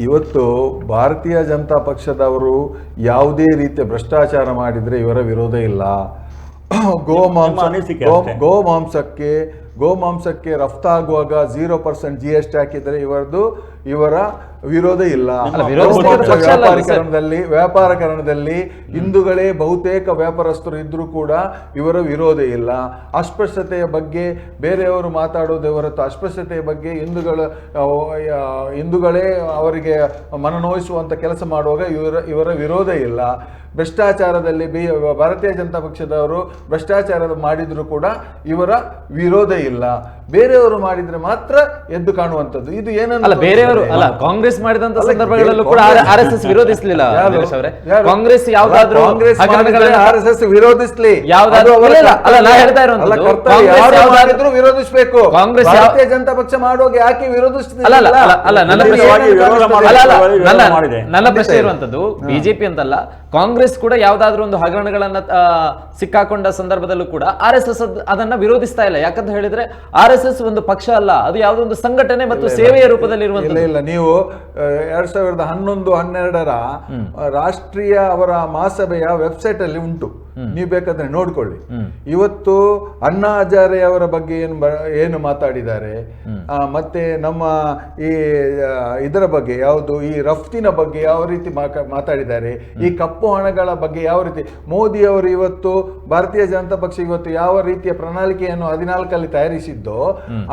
ಇವತ್ತು ಭಾರತೀಯ ಜನತಾ ಪಕ್ಷದವರು ಯಾವುದೇ ರೀತಿಯ ಭ್ರಷ್ಟಾಚಾರ ಮಾಡಿದರೆ ಇವರ ವಿರೋಧ ಇಲ್ಲ. ಗೋ ಮಾಂಸ ಗೋ- ಮಾಂಸಕ್ಕೆ ಗೋಮಾಂಸಕ್ಕೆ ಗೋಮಾಂಸಕ್ಕೆ ರಫ್ತಾಗುವಾಗ zero percent G S T ಹಾಕಿದರೆ ಇವರದು ಇವರ ವಿರೋಧ ಇಲ್ಲ. ವ್ಯಾಪಾರೀಕರಣದಲ್ಲಿ ವ್ಯಾಪಾರೀಕರಣದಲ್ಲಿ ಹಿಂದೂಗಳೇ ಬಹುತೇಕ ವ್ಯಾಪಾರಸ್ಥರು ಇದ್ರೂ ಕೂಡ ಇವರ ವಿರೋಧ ಇಲ್ಲ. ಅಸ್ಪೃಶ್ಯತೆಯ ಬಗ್ಗೆ ಬೇರೆಯವರು ಮಾತಾಡೋದೇ ಹೊರತು ಅಸ್ಪೃಶ್ಯತೆಯ ಬಗ್ಗೆ ಹಿಂದೂಗಳು ಹಿಂದೂಗಳೇ ಅವರಿಗೆ ಮನನೋಯಿಸುವಂತ ಕೆಲಸ ಮಾಡುವಾಗ ಇವರ ಇವರ ವಿರೋಧ ಇಲ್ಲ. ಭ್ರಷ್ಟಾಚಾರದಲ್ಲಿ ಬಿ ಭಾರತೀಯ ಜನತಾ ಪಕ್ಷದವರು ಭ್ರಷ್ಟಾಚಾರ ಮಾಡಿದ್ರು ಕೂಡ ಇವರ ವಿರೋಧ ಇಲ್ಲ. ಬೇರೆಯವರು ಮಾಡಿದ್ರೆ ಮಾತ್ರ ಎದ್ದು ಕಾಣುವಂತದ್ದು ಇದು ಏನಂತ ಅಲ್ಲ ಬೇರೆಯವರು ಅಲ್ಲ ಕಾಂಗ್ರೆಸ್ ಮಾಡಿದಂತ ಸಂದರ್ಭಗಳಲ್ಲೂ ಕೂಡ ಕಾಂಗ್ರೆಸ್- ಆರ್ ಎಸ್ ಎಸ್ ವಿರೋಧಿಸಲಿಲ್ಲ? ಕಾಂಗ್ರೆಸ್ ಯಾವ್ದಾದ್ರು ಆರ್ ಎಸ್ ಎಸ್ ವಿರೋಧಿಸ್ಲಿ. ಯಾವ್ದಾದ್ರು- ಅಲ್ಲ, ನಾ ಹೇಳ್ತಾ ವಿರೋಧಿಸಬೇಕು. ಕಾಂಗ್ರೆಸ್ ಭಾರತೀಯ ಜನತಾ ಪಕ್ಷ ಮಾಡುವಾಗ ಯಾಕೆ ವಿರೋಧಿಸ್ತಿಲ್ಲ ಅಲ್ಲ ಅಲ್ಲ ಅಲ್ಲ ಅಲ್ಲ ನನ್ನ ಪ್ರಶ್ನೆ. ನನ್ನ ಪ್ರಶ್ನೆ ಇರುವಂತದ್ದು ಬಿಜೆಪಿ ಅಂತಲ್ಲ ಕಾಂಗ್ರೆಸ್ ಕೂಡ ಯಾವ್ದಾದ್ರು ಒಂದು ಹಗರಣಗಳನ್ನ ಸಿಕ್ಕಾಕೊಂಡ ಸಂದರ್ಭದಲ್ಲೂ ಕೂಡ ಆರ್ ಎಸ್ ಎಸ್ ಅದನ್ನ ವಿರೋಧಿಸ್ತಾ ಇಲ್ಲ. ಯಾಕಂತ ಹೇಳಿದ್ರೆ ಆರ್ ಎಸ್ ಎಸ್ ಒಂದು ಪಕ್ಷ ಅಲ್ಲ ಅದು ಯಾವುದೋ ಒಂದು ಸಂಘಟನೆ ಮತ್ತು ಸೇವೆಯ ರೂಪದಲ್ಲಿ ಇಲ್ಲ ಇಲ್ಲ ನೀವು ಎರಡ್ ಸಾವಿರದ ಹನ್ನೊಂದು ಹನ್ನೆರಡರ ರಾಷ್ಟ್ರೀಯ ಅವರ ಮಹಾಸಭೆಯ ವೆಬ್ಸೈಟ್ ಅಲ್ಲಿ ಉಂಟು. ನೀವು ಬೇಕಾದ್ರೆ ನೋಡ್ಕೊಳ್ಳಿ. ಇವತ್ತು ಅಣ್ಣಾ ಹಜಾರೆ ಅವರ ಬಗ್ಗೆ ಏನು ಏನು ಮಾತಾಡಿದ್ದಾರೆ? ಮತ್ತೆ ನಮ್ಮ ಈ ಇದರ ಬಗ್ಗೆ ಯಾವುದು ಈ ರಫ್ತಿನ ಬಗ್ಗೆ ಯಾವ ರೀತಿ ಮಾತಾಡಿದ್ದಾರೆ? ಈ ಕಪ್ಪು ಹಣಗಳ ಬಗ್ಗೆ ಯಾವ ರೀತಿ? ಮೋದಿ ಅವರು ಇವತ್ತು ಭಾರತೀಯ ಜನತಾ ಪಕ್ಷ ಇವತ್ತು ಯಾವ ರೀತಿಯ ಪ್ರಣಾಳಿಕೆಯನ್ನು ಹದಿನಾಲ್ಕಲ್ಲಿ ತಯಾರಿಸಿದ್ದೋ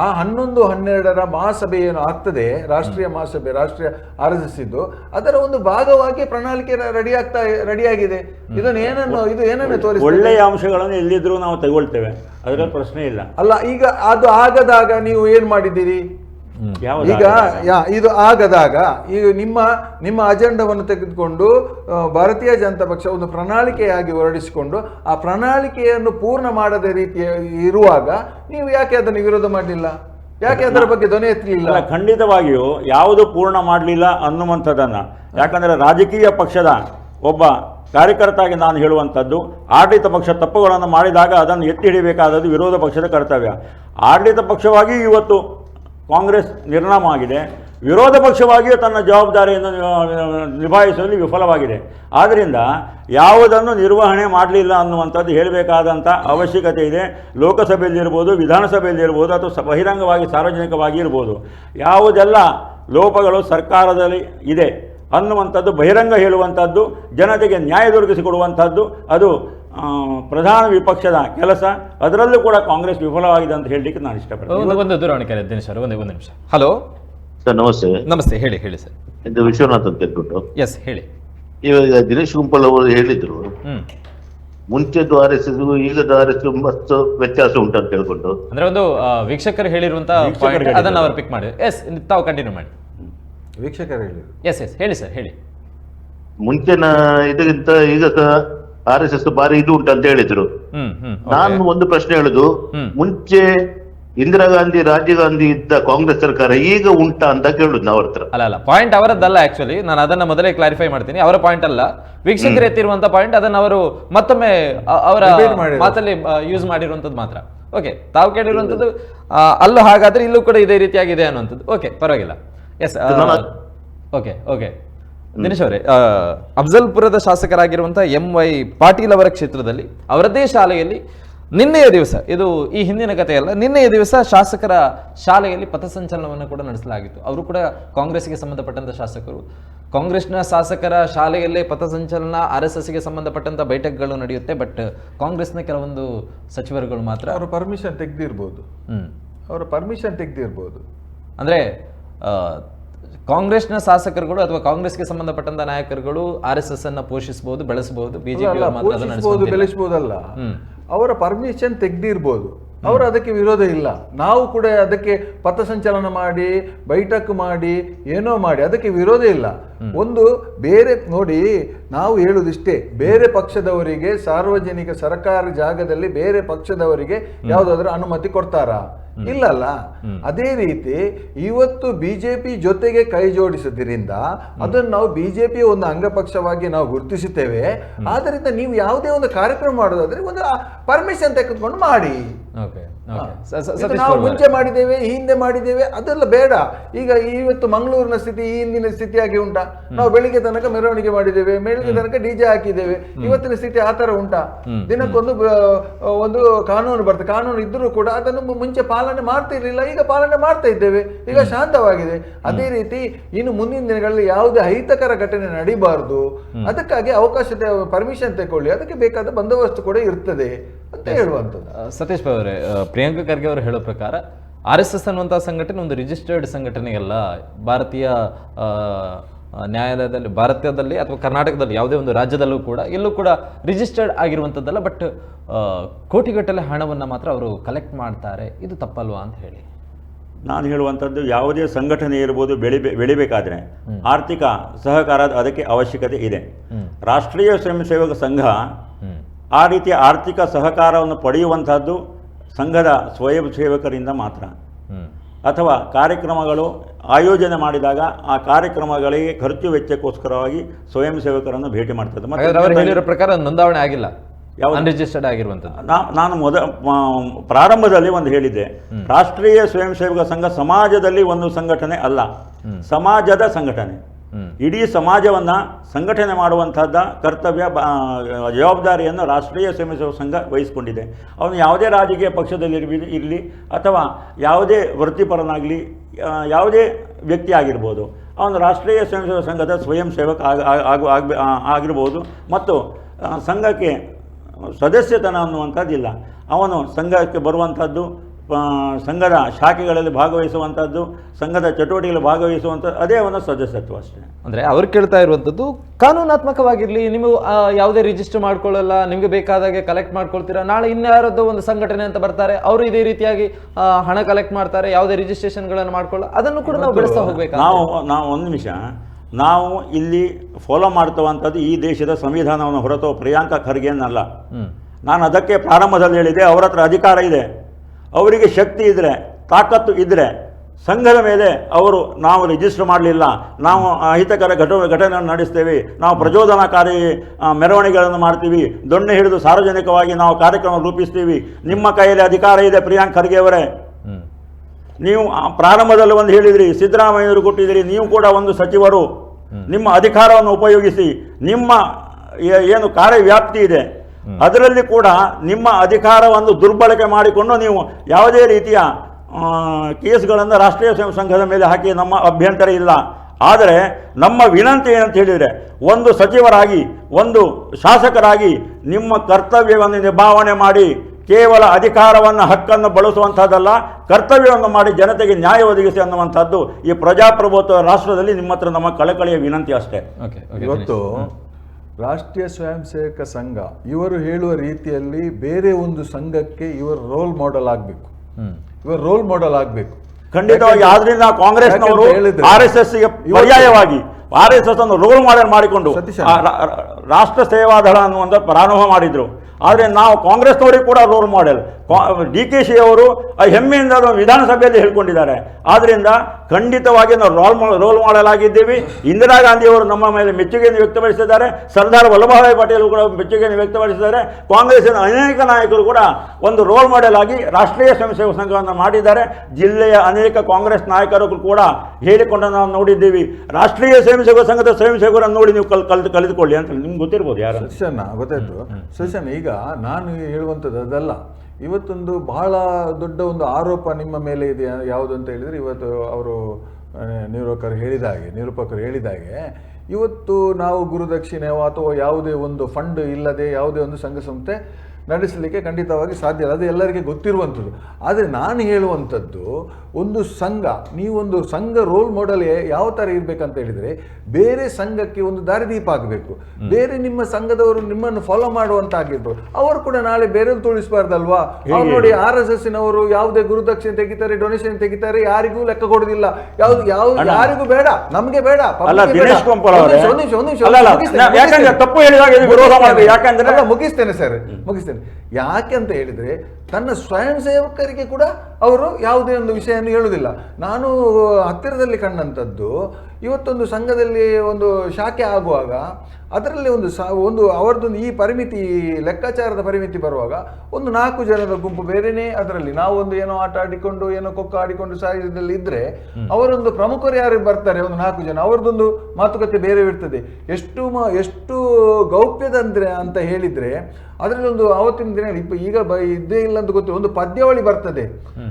ಆ ಹನ್ನೊಂದು ಹನ್ನೆರಡರ ಮಹಾಸಭೆ ಏನು ಆಗ್ತದೆ? ರಾಷ್ಟ್ರೀಯ ಮಹಾಸಭೆ ರಾಷ್ಟ್ರೀಯ ಆರ್ ಎಸ್ ಎಸ್ ಇದ್ದು ಅದರ ಒಂದು ಭಾಗವಾಗಿ ಪ್ರಣಾಳಿಕೆ ರೆಡಿ ಆಗ್ತಾ ರೆಡಿ ಆಗಿದೆ ಇದನ್ನು ಏನನ್ನು ಇದು ಏನನ್ನು ತೋರಿಸ್ತದೆ. ಒಳ್ಳೆಯ ಅಂಶಗಳನ್ನು ಎಲ್ಲಿದ್ರೂ ನಾವು ತಗೊಳ್ತೇವೆ. ಅದರ ಪ್ರಶ್ನೆ ಇಲ್ಲ. ಅಲ್ಲ ಈಗ ಅದು ಆಗದಾಗ ನೀವು ಏನ್ ಮಾಡಿದ್ದೀರಿ? ಈಗ ಇದು ಆಗದಾಗ ಈಗ ನಿಮ್ಮ ನಿಮ್ಮ ಅಜೆಂಡವನ್ನು ತೆಗೆದುಕೊಂಡು ಭಾರತೀಯ ಜನತಾ ಪಕ್ಷ ಒಂದು ಪ್ರಣಾಳಿಕೆಯಾಗಿ ಹೊರಡಿಸಿಕೊಂಡು ಆ ಪ್ರಣಾಳಿಕೆಯನ್ನು ಪೂರ್ಣ ಮಾಡದ ರೀತಿಯ ಇರುವಾಗ ನೀವು ಯಾಕೆ ಅದನ್ನು ವಿರೋಧ ಮಾಡಲಿಲ್ಲ? ಯಾಕೆ ಅದರ ಬಗ್ಗೆ ಧ್ವನಿ ಎತ್ತಲಿಲ್ಲ? ಅಲ್ಲ ಖಂಡಿತವಾಗಿಯೂ ಯಾವುದು ಪೂರ್ಣ ಮಾಡಲಿಲ್ಲ ಅನ್ನುವಂಥದ್ದನ್ನು. ಯಾಕಂದರೆ ರಾಜಕೀಯ ಪಕ್ಷದ ಒಬ್ಬ ಕಾರ್ಯಕರ್ತಾಗಿ ನಾನು ಹೇಳುವಂಥದ್ದು, ಆಡಳಿತ ಪಕ್ಷ ತಪ್ಪುಗಳನ್ನು ಮಾಡಿದಾಗ ಅದನ್ನು ಎತ್ತಿ ಹಿಡಿಯಬೇಕಾದದ್ದು ವಿರೋಧ ಪಕ್ಷದ ಕರ್ತವ್ಯ. ಆಡಳಿತ ಪಕ್ಷವಾಗಿಯೂ ಇವತ್ತು ಕಾಂಗ್ರೆಸ್ ನಿರ್ನಾಮ ಆಗಿದೆ. ವಿರೋಧ ಪಕ್ಷವಾಗಿಯೂ ತನ್ನ ಜವಾಬ್ದಾರಿಯನ್ನು ನಿಭಾಯಿಸುವಲ್ಲಿ ವಿಫಲವಾಗಿದೆ. ಆದ್ದರಿಂದ ಯಾವುದನ್ನು ನಿರ್ವಹಣೆ ಮಾಡಲಿಲ್ಲ ಅನ್ನುವಂಥದ್ದು ಹೇಳಬೇಕಾದಂಥ ಅವಶ್ಯಕತೆ ಇದೆ. ಲೋಕಸಭೆಯಲ್ಲಿರ್ಬೋದು ವಿಧಾನಸಭೆಯಲ್ಲಿರ್ಬೋದು ಅಥವಾ ಬಹಿರಂಗವಾಗಿ ಸಾರ್ವಜನಿಕವಾಗಿ ಇರ್ಬೋದು. ಯಾವುದೆಲ್ಲ ಲೋಪಗಳು ಸರ್ಕಾರದಲ್ಲಿ ಇದೆ ಅನ್ನುವಂಥದ್ದು ಬಹಿರಂಗ ಹೇಳುವಂಥದ್ದು ಜನತೆಗೆ ನ್ಯಾಯ ದೊರಕಿಸಿಕೊಡುವಂಥದ್ದು ಅದು ಆ, ಪ್ರಧಾನ ವಿಪಕ್ಷದ ಕೆಲಸ. ಅದರಲ್ಲೂ ಕೂಡ ಕಾಂಗ್ರೆಸ್ ವಿಫಲವಾಗಿದೆ ಅಂತ ಹೇಳಲಿಕ್ಕೆ ನಾನು ಇಷ್ಟಪಡ್ತೀನಿ. ಒಂದು ಒಂದು ದೂರವಾಣಿ ಕರೆ ದಿನೇಶ್ ಅವರು ಒಂದೇ ಒಂದು ನಿಮಿಷ. ಹಲೋ? ಸರ್ ನಮಸ್ತೆ. ನಮಸ್ತೆ ಹೇಳಿ ಹೇಳಿ ಸರ್. ಇದು ವಿಶ್ವನಾಥ್ ಅಂತ ಹೇಳ್ಬಿಟ್ಟು. ಎಸ್ ಹೇಳಿ. ಇವಾಗ ದಿನೇಶ್ ಗುಂಪಲ್ ಅವರು ಹೇಳಿದ್ರು ಹ್ಮ್. ಮುಂಚೆ ಆರ್ ಎಸ್ ಎಸ್ ಈಗದ ಆರ್ ಎಸ್ ಮಸ್ತ್ ವ್ಯತ್ಯಾಸ ಉಂಟು ಅಂತ ಹೇಳ್ಕೊಂಡು ಅಂದ್ರೆ ಒಂದು ಆ, ವೀಕ್ಷಕರು ಹೇಳಿರುವಂತಹ ಪಾಯಿಂಟ್ ಅದನ್ನ ಅವರು ಪಿಕ್ ಮಾಡಿ ಎಸ್ ತಾವು ಕಂಟಿನ್ಯೂ ಮಾಡಿ. ವೀಕ್ಷಕರು ಹೇಳಿ. ಎಸ್ ಎಸ್ ಹೇಳಿ ಸರ್ ಹೇಳಿ. ಮುಂಚಿನ ಇದಕ್ಕಿಂತ ಈಗ ಆರ್ ಎಸ್ ಎಸ್ ಬಾರಿ ಇದು ಉಂಟು ಅಂತ ಹೇಳಿದ್ರು. ಹ್ಮ್ ಹ್ಮ್ ನಾನು ಒಂದು ಪ್ರಶ್ನೆ ಹೇಳುದು ಮುಂಚೆ ಇಂದಿರಾ ಗಾಂಧಿ ರಾಜೀವ್ ಗಾಂಧಿ ಇದ್ದ ಕಾಂಗ್ರೆಸ್ ಸರ್ಕಾರ ಈಗ ಉಂಟಾ ಅಂತ ಕೇಳುದು ನಾವು ಅವ್ರ ಹತ್ರ. ಅಲ್ಲ ಅಲ್ಲ ಪಾಯಿಂಟ್ ಅವರದ್ದಲ್ಲ ಆಕ್ಚುಲಿ ನಾನು ಅದನ್ನ ಮೊದಲೇ ಕ್ಲಾರಿಫೈ ಮಾಡ್ತೀನಿ. ಅವರ ಪಾಯಿಂಟ್ ಅಲ್ಲ. ವೀಕ್ಷಕರು ಎತ್ತಿರುವಂತ ಪಾಯಿಂಟ್ ಅದನ್ನ ಅವರು ಮತ್ತೊಮ್ಮೆ ಅವರ ಮಾತಲ್ಲಿ ಯೂಸ್ ಮಾಡಿರುವಂತದ್ದು ಮಾತ್ರ. ಓಕೆ ತಾವು ಕೇಳಿರುವಂತದ್ದು ಆ, ಅಲ್ಲೂ ಹಾಗಾದ್ರೆ ಇಲ್ಲೂ ಕೂಡ ಇದೇ ರೀತಿಯಾಗಿದೆ ಅನ್ನುವಂಥದ್ದು. ಓಕೆ ಪರವಾಗಿಲ್ಲ. ಎಸ್ ಓಕೆ ಓಕೆ ದಿನೇಶ್ ಅವರೇ ಆ, ಅಫ್ಜಲ್ಪುರದ ಶಾಸಕರಾಗಿರುವಂತಹ ಎಂ ವೈ ಪಾಟೀಲ್ ಅವರ ಕ್ಷೇತ್ರದಲ್ಲಿ ಅವರದೇ ಶಾಲೆಯಲ್ಲಿ ನಿನ್ನೆಯ ದಿವಸ ಇದು ಈ ಹಿಂದಿನ ಕಥೆಯಲ್ಲ ನಿನ್ನೆಯ ದಿವಸ ಶಾಸಕರ ಶಾಲೆಯಲ್ಲಿ ಪಥಸಂಚಲನವನ್ನು ಕೂಡ ನಡೆಸಲಾಗಿತ್ತು. ಅವರು ಕೂಡ ಕಾಂಗ್ರೆಸ್ಗೆ ಸಂಬಂಧಪಟ್ಟಂತ ಶಾಸಕರು. ಕಾಂಗ್ರೆಸ್ನ ಶಾಸಕರ ಶಾಲೆಯಲ್ಲೇ ಪಥಸಂಚಲನ ಆರ್ ಎಸ್ ಎಸ್ಗೆ ಸಂಬಂಧಪಟ್ಟಂತ ಬೈಠಕ್ಗಳು ನಡೆಯುತ್ತೆ ಬಟ್ ಕಾಂಗ್ರೆಸ್ನ ಕೆಲವೊಂದು ಸಚಿವರುಗಳು ಮಾತ್ರ ಅವರು ಪರ್ಮಿಷನ್ ತೆಗೆದಿರ್ಬೋದು. ಹ್ಮ್. ಅವರ ಪರ್ಮಿಷನ್ ತೆಗೆದಿರ್ಬೋದು. ಅಂದ್ರೆ ಕಾಂಗ್ರೆಸ್ನ ಶಾಸಕರುಗಳು ಅಥವಾ ಕಾಂಗ್ರೆಸ್ಗೆ ಸಂಬಂಧಪಟ್ಟಂತ ನಾಯಕರುಗಳು ಆರ್ ಎಸ್ ಎಸ್ ಅನ್ನ ಪೋಷಿಸಬಹುದು ಬೆಳೆಸಬಹುದು ಬಿಜೆಪಿ ಬೆಳೆಸಬಹುದಲ್ಲ. ಅವರ ಪರ್ಮಿಷನ್ ತೆಗ್ದಿರ್ಬೋದು. ಅವರು ಅದಕ್ಕೆ ವಿರೋಧ ಇಲ್ಲ. ನಾವು ಕೂಡ ಅದಕ್ಕೆ ಪಥಸಂಚಲನ ಮಾಡಿ ಬೈಠಕ್ ಮಾಡಿ ಏನೋ ಮಾಡಿ ಅದಕ್ಕೆ ವಿರೋಧ ಇಲ್ಲ. ಒಂದು ಬೇರೆ ನೋಡಿ ನಾವು ಹೇಳುದಿಷ್ಟೇ ಬೇರೆ ಪಕ್ಷದವರಿಗೆ ಸಾರ್ವಜನಿಕ ಸರ್ಕಾರಿ ಜಾಗದಲ್ಲಿ ಬೇರೆ ಪಕ್ಷದವರಿಗೆ ಯಾವುದಾದ್ರೂ ಅನುಮತಿ ಕೊಡ್ತಾರಾ? ಇಲ್ಲಲ್ಲ. ಅದೇ ರೀತಿ ಇವತ್ತು ಬಿಜೆಪಿ ಜೊತೆಗೆ ಕೈ ಜೋಡಿಸೋದ್ರಿಂದ ಅದನ್ನು ನಾವು ಬಿಜೆಪಿ ಒಂದು ಅಂಗಪಕ್ಷವಾಗಿ ನಾವು ಗುರುತಿಸುತ್ತೇವೆ ಆದ್ದರಿಂದ ನೀವು ಯಾವುದೇ ಒಂದು ಕಾರ್ಯಕ್ರಮ ಮಾಡೋದಾದ್ರೆ ಒಂದು ಪರ್ಮಿಷನ್ ತೆಗೆದುಕೊಂಡು ಮಾಡಿ. ನಾವು ಮುಂಚೆ ಮಾಡಿದ್ದೇವೆ ಈ ಹಿಂದೆ ಮಾಡಿದ್ದೇವೆ ಅದೆಲ್ಲ ಬೇಡ. ಈಗ ಇವತ್ತು ಮಂಗಳೂರಿನ ಸ್ಥಿತಿ ಈ ಹಿಂದಿನ ಸ್ಥಿತಿಯಾಗಿ ಉಂಟಾ. ನಾವು ಬೆಳಿಗ್ಗೆ ತನಕ ಮೆರವಣಿಗೆ ಮಾಡಿದ್ದೇವೆ ಬೆಳಿಗ್ಗೆ ತನಕ ಡಿಜೆ ಹಾಕಿದ್ದೇವೆ. ಇವತ್ತಿನ ಸ್ಥಿತಿ ಆ ತರ ಉಂಟಾ. ದಿನಕ್ಕೊಂದು ಒಂದು ಕಾನೂನು ಬರ್ತದೆ. ಕಾನೂನು ಇದ್ರೂ ಕೂಡ ಅದನ್ನು ಮುಂಚೆ ಪಾಲನೆ ಮಾಡ್ತಿರ್ಲಿಲ್ಲ ಈಗ ಪಾಲನೆ ಮಾಡ್ತಾ ಇದ್ದೇವೆ. ಈಗ ಶಾಂತವಾಗಿದೆ. ಅದೇ ರೀತಿ ಇನ್ನು ಮುಂದಿನ ದಿನಗಳಲ್ಲಿ ಯಾವುದೇ ಅಹಿತಕರ ಘಟನೆ ನಡಿಬಾರದು. ಅದಕ್ಕಾಗಿ ಅವಕಾಶ ಪರ್ಮಿಷನ್ ತಗೊಳ್ಳಿ ಅದಕ್ಕೆ ಬೇಕಾದ ಬಂದೋಬಸ್ತ್ ಕೂಡ ಇರ್ತದೆ. ಅಂತ ಹೇಳುವಂಥದ್ದು. ಸತೀಶ್ ಬಾಬು ಅವರೇ ಪ್ರಿಯಾಂಕ ಖರ್ಗೆ ಅವರು ಹೇಳೋ ಪ್ರಕಾರ ಆರ್ ಎಸ್ ಎಸ್ ಅನ್ನುವಂಥ ಸಂಘಟನೆ ಒಂದು ರಿಜಿಸ್ಟರ್ಡ್ ಸಂಘಟನೆಯಲ್ಲ ಭಾರತೀಯ ನ್ಯಾಯಾಲಯದಲ್ಲಿ ಭಾರತದಲ್ಲಿ ಅಥವಾ ಕರ್ನಾಟಕದಲ್ಲಿ ಯಾವುದೇ ಒಂದು ರಾಜ್ಯದಲ್ಲೂ ಕೂಡ ಎಲ್ಲೂ ಕೂಡ ರಿಜಿಸ್ಟರ್ಡ್ ಆಗಿರುವಂಥದ್ದಲ್ಲ ಬಟ್ ಕೋಟಿಗಟ್ಟಲೆ ಹಣವನ್ನು ಮಾತ್ರ ಅವರು ಕಲೆಕ್ಟ್ ಮಾಡ್ತಾರೆ. ಇದು ತಪ್ಪಲ್ವಾ ಅಂತ ಹೇಳಿ. ನಾನು ಹೇಳುವಂಥದ್ದು ಯಾವುದೇ ಸಂಘಟನೆ ಇರ್ಬೋದು ಬೆಳಿಬೇ ಬೆಳಿಬೇಕಾದ್ರೆ ಆರ್ಥಿಕ ಸಹಕಾರ ಅದಕ್ಕೆ ಅವಶ್ಯಕತೆ ಇದೆ. ರಾಷ್ಟ್ರೀಯ ಸ್ವಯಂ ಸೇವಕ ಸಂಘ ಹ್ಮ್. ಆ ರೀತಿಯ ಆರ್ಥಿಕ ಸಹಕಾರವನ್ನು ಪಡೆಯುವಂತಹದ್ದು ಸಂಘದ ಸ್ವಯಂ ಸೇವಕರಿಂದ ಮಾತ್ರ. ಅಥವಾ ಕಾರ್ಯಕ್ರಮಗಳು ಆಯೋಜನೆ ಮಾಡಿದಾಗ ಆ ಕಾರ್ಯಕ್ರಮಗಳಿಗೆ ಖರ್ಚು ವೆಚ್ಚಕ್ಕೋಸ್ಕರವಾಗಿ ಸ್ವಯಂ ಸೇವಕರನ್ನು ಭೇಟಿ ಮಾಡ್ತದೆ. ಮತ್ತೆ ಹೇಳಿರೋ ಪ್ರಕಾರ ನೋಂದಾವಣೆ ಆಗಿಲ್ಲ? ಅನ್ರಿಜಿಸ್ಟರ್ಡ್ ಆಗಿರುವಂಥದ್ದು. ನಾನು ಮೊದ ಪ್ರಾರಂಭದಲ್ಲಿ ಒಂದು ಹೇಳಿದ್ದೆ. ರಾಷ್ಟ್ರೀಯ ಸ್ವಯಂ ಸೇವಕ ಸಂಘ ಸಮಾಜದಲ್ಲಿ ಒಂದು ಸಂಘಟನೆ ಅಲ್ಲ. ಸಮಾಜದ ಸಂಘಟನೆ. ಇಡೀ ಸಮಾಜವನ್ನು ಸಂಘಟನೆ ಮಾಡುವಂಥದ್ದ ಕರ್ತವ್ಯ ಜವಾಬ್ದಾರಿಯನ್ನು ರಾಷ್ಟ್ರೀಯ ಸ್ವಯಂ ಸೇವಕ ಸಂಘ ವಹಿಸಿಕೊಂಡಿದೆ. ಅವನು ಯಾವುದೇ ರಾಜಕೀಯ ಪಕ್ಷದಲ್ಲಿರ್ಬಿ ಇರಲಿ ಅಥವಾ ಯಾವುದೇ ವೃತ್ತಿಪರನಾಗಲಿ ಯಾವುದೇ ವ್ಯಕ್ತಿ ಆಗಿರ್ಬೋದು. ಅವನು ರಾಷ್ಟ್ರೀಯ ಸ್ವಯಂ ಸೇವಕ ಸಂಘದ ಸ್ವಯಂ ಸೇವಕ ಆಗ, ಆಗ- ಆಗ- ಆಗಿರ್ಬೋದು. ಮತ್ತು ಸಂಘಕ್ಕೆ ಸದಸ್ಯತನ ಅನ್ನುವಂಥದ್ದಿಲ್ಲ. ಅವನು ಸಂಘಕ್ಕೆ ಬರುವಂಥದ್ದು ಸಂಘದ ಶಾಖೆಗಳಲ್ಲಿ ಭಾಗವಹಿಸುವಂಥದ್ದು ಸಂಘದ ಚಟುವಟಿಕೆಗಳಲ್ಲಿ ಭಾಗವಹಿಸುವಂಥದ್ದು ಅದೇ ಒಂದು ಸದಸ್ಯತ್ವ ಅಷ್ಟೇ. ಅಂದ್ರೆ ಅವ್ರು ಕೇಳ್ತಾ ಇರುವಂಥದ್ದು ಕಾನೂನಾತ್ಮಕವಾಗಿರಲಿ ನೀವು ಯಾವುದೇ ರಿಜಿಸ್ಟರ್ ಮಾಡ್ಕೊಳ್ಳಲ್ಲ ನಿಮಗೆ ಬೇಕಾದಾಗೆ ಕಲೆಕ್ಟ್ ಮಾಡ್ಕೊಳ್ತೀರಾ ನಾಳೆ ಇನ್ಯಾರದ್ದು ಒಂದು ಸಂಘಟನೆ ಅಂತ ಬರ್ತಾರೆ ಅವರು ಇದೇ ರೀತಿಯಾಗಿ ಆ, ಹಣ ಕಲೆಕ್ಟ್ ಮಾಡ್ತಾರೆ ಯಾವುದೇ ರಿಜಿಸ್ಟ್ರೇಷನ್ಗಳನ್ನು ಮಾಡ್ಕೊಳ್ಳೋ ಅದನ್ನು ಕೂಡ ನಾವು ಬೆಳೆಸ್ತಾ ಹೋಗ್ಬೇಕು ನಾವು ನಾವು ಒಂದು ನಿಮಿಷ ನಾವು ಇಲ್ಲಿ ಫಾಲೋ ಮಾಡ್ತವಂಥದ್ದು ಈ ದೇಶದ ಸಂವಿಧಾನವನ್ನು ಹೊರತು ಪ್ರಿಯಾಂಕ ಖರ್ಗೆನಲ್ಲ. ಹ್ಮ್. ನಾನು ಅದಕ್ಕೆ ಪ್ರಾರಂಭದಲ್ಲಿ ಹೇಳಿದೆ ಅವರ ಹತ್ರ ಅಧಿಕಾರ ಇದೆ. ಅವರಿಗೆ ಶಕ್ತಿ ಇದ್ದರೆ ತಾಕತ್ತು ಇದ್ದರೆ ಸಂಘದ ಮೇಲೆ ಅವರು ನಾವು ರಿಜಿಸ್ಟರ್ ಮಾಡಲಿಲ್ಲ ನಾವು ಅಹಿತಕರ ಘಟ ಘಟನೆಯನ್ನು ನಡೆಸ್ತೇವೆ ನಾವು ಪ್ರಚೋದನಾಕಾರಿ ಮೆರವಣಿಗೆಗಳನ್ನು ಮಾಡ್ತೀವಿ ದೊಣ್ಣೆ ಹಿಡಿದು ಸಾರ್ವಜನಿಕವಾಗಿ ನಾವು ಕಾರ್ಯಕ್ರಮ ರೂಪಿಸ್ತೀವಿ. ನಿಮ್ಮ ಕೈಯಲ್ಲಿ ಅಧಿಕಾರ ಇದೆ ಪ್ರಿಯಾಂಕ್ ಖರ್ಗೆ ಅವರೇ. ನೀವು ಪ್ರಾರಂಭದಲ್ಲಿ ಒಂದು ಹೇಳಿದ್ರಿ ಸಿದ್ದರಾಮಯ್ಯವರು ಕೊಟ್ಟಿದ್ದೀರಿ ನೀವು ಕೂಡ ಒಂದು ಸಚಿವರು. ನಿಮ್ಮ ಅಧಿಕಾರವನ್ನು ಉಪಯೋಗಿಸಿ ನಿಮ್ಮ ಏನು ಕಾರ್ಯವ್ಯಾಪ್ತಿ ಇದೆ ಅದರಲ್ಲಿ ಕೂಡ ನಿಮ್ಮ ಅಧಿಕಾರವನ್ನು ದುರ್ಬಳಕೆ ಮಾಡಿಕೊಂಡು ನೀವು ಯಾವುದೇ ರೀತಿಯ ಕೇಸ್ಗಳನ್ನು ರಾಷ್ಟ್ರೀಯ ಸ್ವಯಂ ಸಂಘದ ಮೇಲೆ ಹಾಕಿ ನಮ್ಮ ಅಭ್ಯಂತರ ಇಲ್ಲ. ಆದರೆ ನಮ್ಮ ವಿನಂತಿ ಏನಂತ ಹೇಳಿದರೆ ಒಂದು ಸಚಿವರಾಗಿ ಒಂದು ಶಾಸಕರಾಗಿ ನಿಮ್ಮ ಕರ್ತವ್ಯವನ್ನು ನಿಭಾವಣೆ ಮಾಡಿ ಕೇವಲ ಅಧಿಕಾರವನ್ನು ಹಕ್ಕನ್ನು ಬಳಸುವಂಥದ್ದಲ್ಲ ಕರ್ತವ್ಯವನ್ನು ಮಾಡಿ ಜನತೆಗೆ ನ್ಯಾಯ ಒದಗಿಸಿ ಅನ್ನುವಂಥದ್ದು ಈ ಪ್ರಜಾಪ್ರಭುತ್ವ ರಾಷ್ಟ್ರದಲ್ಲಿ ನಿಮ್ಮ ಹತ್ರ ನಮ್ಮ ಕಳಕಳಿಯ ವಿನಂತಿ ಅಷ್ಟೇ. ಇವತ್ತು ರಾಷ್ಟ್ರೀಯ ಸ್ವಯಂ ಸೇವಕ ಸಂಘ ಇವರು ಹೇಳುವ ರೀತಿಯಲ್ಲಿ ಬೇರೆ ಒಂದು ಸಂಘಕ್ಕೆ ಇವರು ರೋಲ್ ಮಾಡೆಲ್ ಆಗಬೇಕು. ಇವರು ರೋಲ್ ಮಾಡೆಲ್ ಆಗಬೇಕು. ಖಂಡಿತವಾಗಿ ಆದ್ರಿಂದ ಕಾಂಗ್ರೆಸ್ನವರು ಆರ್ ಎಸ್ ಎಸ್ಗೆ ಪರ್ಯಾಯವಾಗಿ ಆರ್ ಎಸ್ ಎಸ್ ಅನ್ನು ರೋಲ್ ಮಾಡೆಲ್ ಮಾಡಿಕೊಂಡು ರಾಷ್ಟ್ರ ಸೇವಾದಳ ಅನ್ನುವಂಥ ಪ್ರಾರಂಭ ಮಾಡಿದ್ರು. ಆದರೆ ನಾವು ಕಾಂಗ್ರೆಸ್ನವರಿಗೆ ಕೂಡ role model D K she ಅವರು ಆ ಹೆಮ್ಮೆಯಿಂದ ವಿಧಾನಸಭೆಯಲ್ಲಿ ಹೇಳ್ಕೊಂಡಿದ್ದಾರೆ. ಆದ್ದರಿಂದ ಖಂಡಿತವಾಗಿ ನಾವು ರೋಲ್ ರೋಲ್ ಮಾಡೆಲ್ ಆಗಿದ್ದೀವಿ. ಇಂದಿರಾ ಗಾಂಧಿ ಅವರು ನಮ್ಮ ಮೇಲೆ ಮೆಚ್ಚುಗೆಯನ್ನು ವ್ಯಕ್ತಪಡಿಸಿದ್ದಾರೆ. ಸರ್ದಾರ್ ವಲ್ಲಭಭಾಯಿ ಪಟೇಲ್ ಕೂಡ ಮೆಚ್ಚುಗೆಯನ್ನು ವ್ಯಕ್ತಪಡಿಸಿದ್ದಾರೆ. ಕಾಂಗ್ರೆಸ್ಸಿನ ಅನೇಕ ನಾಯಕರು ಕೂಡ ಒಂದು ರೋಲ್ ಮಾಡೆಲ್ ಆಗಿ ರಾಷ್ಟ್ರೀಯ ಸ್ವಯಂ ಸೇವಕ ಸಂಘವನ್ನು ಮಾಡಿದ್ದಾರೆ. ಜಿಲ್ಲೆಯ ಅನೇಕ ಕಾಂಗ್ರೆಸ್ ನಾಯಕರು ಕೂಡ ಹೇಳಿಕೊಂಡು ನಾವು ನೋಡಿದ್ದೀವಿ. ರಾಷ್ಟ್ರೀಯ ಸ್ವಯಂ ಸೇವಕ ಸಂಘದ ಸ್ವಯಂ ಸೇವಕರನ್ನು ನೋಡಿ ನೀವು ಕಲ್ ಕಲ್ ಕಲಿದುಕೊಳ್ಳಿ ಅಂತ ನಿಮ್ಗೆ ಗೊತ್ತಿರ್ಬೋದು ಯಾರು? ಸತೀಶಣ್ಣ ಗೊತ್ತಾಯ್ತು. ಸತೀಶಣ್ಣ ಈಗ ನಾನು ಹೇಳುವಂಥದ್ದು ಅದಲ್ಲ. ಇವತ್ತೊಂದು ಬಹಳ ದೊಡ್ಡ ಒಂದು ಆರೋಪ ನಿಮ್ಮ ಮೇಲೆ ಇದೆ ಯಾವುದು ಅಂತ ಹೇಳಿದರೆ ಇವತ್ತು ಅವರು ನಿರೂಪಕರು ಹೇಳಿದ ಹಾಗೆ ನಿರೂಪಕರು ಹೇಳಿದ ಹಾಗೆ ಇವತ್ತು ನಾವು ಗುರುದಕ್ಷಿಣೆ ಅಥವಾ ಯಾವುದೇ ಒಂದು ಫಂಡ್ ಇಲ್ಲದೆ ಯಾವುದೇ ಒಂದು ಸಂಘ ಸಂಸ್ಥೆ ನಡೆಸಲಿಕ್ಕೆ ಖಂಡಿತವಾಗಿ ಸಾಧ್ಯ ಇಲ್ಲ. ಅದು ಎಲ್ಲರಿಗೆ ಗೊತ್ತಿರುವಂಥದ್ದು. ಆದರೆ ನಾನು ಹೇಳುವಂಥದ್ದು ಒಂದು ಸಂಘ ನೀವೊಂದು ಸಂಘ ರೋಲ್ ಮಾಡೆಲ್ ಯಾವ ಥರ ಇರಬೇಕಂತ ಹೇಳಿದರೆ ಬೇರೆ ಸಂಘಕ್ಕೆ ಒಂದು ದಾರಿದೀಪ ಆಗಬೇಕು. ಬೇರೆ ನಿಮ್ಮ ಸಂಘದವರು ನಿಮ್ಮನ್ನು ಫಾಲೋ ಮಾಡುವಂತ ಆಗಿರ್ಬೇಕು ಅವರು ಕೂಡ ನಾಳೆ ಬೇರೆ ತೋರಿಸಬಾರ್ದಲ್ವಾ ಅವ್ರು ನೋಡಿ ಆರ್ ಎಸ್ ಎಸ್ ನವರು ಯಾವುದೇ ಗುರುದಕ್ಷಿಣೆ ತೆಗಿತಾರೆ ಡೊನೇಷನ್ ತೆಗಿತಾರೆ ಯಾರಿಗೂ ಲೆಕ್ಕ ಕೊಡೋದಿಲ್ಲ. ಯಾವ್ದು ಯಾವ ಯಾರಿಗೂ ಬೇಡ ನಮಗೆ ಬೇಡ. ತಪ್ಪು. ಯಾಕಂದ್ರೆ- ಮುಗಿಸ್ತೇನೆ ಸರ್ ಮುಗಿಸ್ತೇನೆ. ಯಾಕೆ ಅಂತ ಹೇಳಿದ್ರೆ ತನ್ನ ಸ್ವಯಂ ಸೇವಕರಿಗೆ ಕೂಡ ಅವರು ಯಾವುದೇ ಒಂದು ವಿಷಯವನ್ನು ಹೇಳುವುದಿಲ್ಲ. ನಾನು ಹತ್ತಿರದಲ್ಲಿ ಕಂಡಂಥದ್ದು ಇವತ್ತೊಂದು ಸಂಘದಲ್ಲಿ ಒಂದು ಶಾಖೆ ಆಗುವಾಗ ಅದರಲ್ಲಿ ಒಂದು ಸ ಒಂದು ಅವರದೊಂದು ಈ ಪರಿಮಿತಿ ಲೆಕ್ಕಾಚಾರದ ಪರಿಮಿತಿ ಬರುವಾಗ ಒಂದು ನಾಲ್ಕು ಜನರ ಗುಂಪು ಬೇರೆನೇ ಅದರಲ್ಲಿ. ನಾವೊಂದು ಏನೋ ಆಟ ಆಡಿಕೊಂಡು ಏನೋ ಕೊಕ್ಕ ಆಡಿಕೊಂಡು ಸಾಯುವುದಲ್ಲಿ ಇದ್ರೆ ಅವರೊಂದು ಪ್ರಮುಖರು ಯಾರು ಬರ್ತಾರೆ? ಒಂದು ನಾಲ್ಕು ಜನ. ಅವರದೊಂದು ಮಾತುಕತೆ ಬೇರೆ ಇರ್ತದೆ. ಎಷ್ಟು ಮ ಎಷ್ಟು ಗೌಪ್ಯದಂದ್ರೆ ಅಂತ ಹೇಳಿದ್ರೆ ಅದರಲ್ಲಿ ಒಂದು ಆವತ್ತಿನ ದಿನ ಈಗ ಬ ಇದ್ದೇ ಇಲ್ಲ ಅಂತ ಗೊತ್ತಿಲ್ಲ ಒಂದು ಪದ್ಯಾವಳಿ ಬರ್ತದೆ.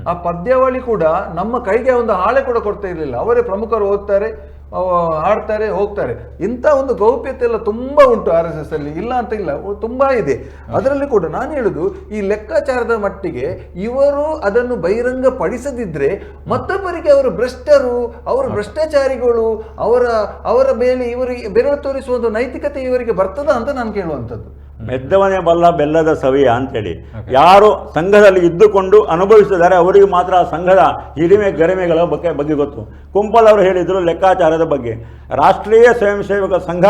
ಆ ಪದ್ಯಾವಳಿ ಕೂಡ ನಮ್ಮ ಕೈಗೆ ಒಂದು ಹಾಳೆ ಕೂಡ ಕೊಡ್ತಾ ಇರಲಿಲ್ಲ. ಅವರೇ ಪ್ರಮುಖರು ಓದ್ತಾರೆ. ಅವ ಹಾಡ್ತಾರೆ ಹೋಗ್ತಾರೆ. ಇಂಥ ಒಂದು ಗೌಪ್ಯತೆ ಎಲ್ಲ ತುಂಬಾ ಉಂಟು ಆರ್ ಎಸ್ ಎಸ್ ಅಲ್ಲಿ. ಇಲ್ಲ ಅಂತ ಇಲ್ಲ ತುಂಬ ತುಂಬಾ ಇದೆ. ಅದರಲ್ಲಿ ಕೂಡ ನಾನು ಹೇಳುದು ಈ ಲೆಕ್ಕಾಚಾರದ ಮಟ್ಟಿಗೆ ಇವರು ಅದನ್ನು ಬಹಿರಂಗ ಪಡಿಸದಿದ್ರೆ ಮತ್ತೊಬ್ಬರಿಗೆ ಅವರು ಭ್ರಷ್ಟರು ಅವರು ಭ್ರಷ್ಟಾಚಾರಿಗಳು ಅವರ ಅವರ ಮೇಲೆ ಇವರಿಗೆ ಬೆರಳು ತೋರಿಸುವ ಒಂದು ನೈತಿಕತೆ ಇವರಿಗೆ ಬರ್ತದ ಅಂತ ನಾನು ಕೇಳುವಂಥದ್ದು. ಮೆದ್ದವನೇ ಬಲ್ಲ ಬೆಲ್ಲದ ಸವಿಯ ಅಂತೇಳಿ. ಯಾರು ಸಂಘದಲ್ಲಿ ಇದ್ದುಕೊಂಡು ಅನುಭವಿಸಿದ್ದಾರೆ ಅವರಿಗೆ ಮಾತ್ರ ಆ ಸಂಘದ ಹಿರಿಮೆ ಗರಿಮೆಗಳ ಬಗ್ಗೆ ಬಗ್ಗೆ ಗೊತ್ತು. ಕುಂಪಲ್ ಅವರು ಹೇಳಿದರು ಲೆಕ್ಕಾಚಾರದ ಬಗ್ಗೆ. ರಾಷ್ಟ್ರೀಯ ಸ್ವಯಂ ಸೇವಕ ಸಂಘ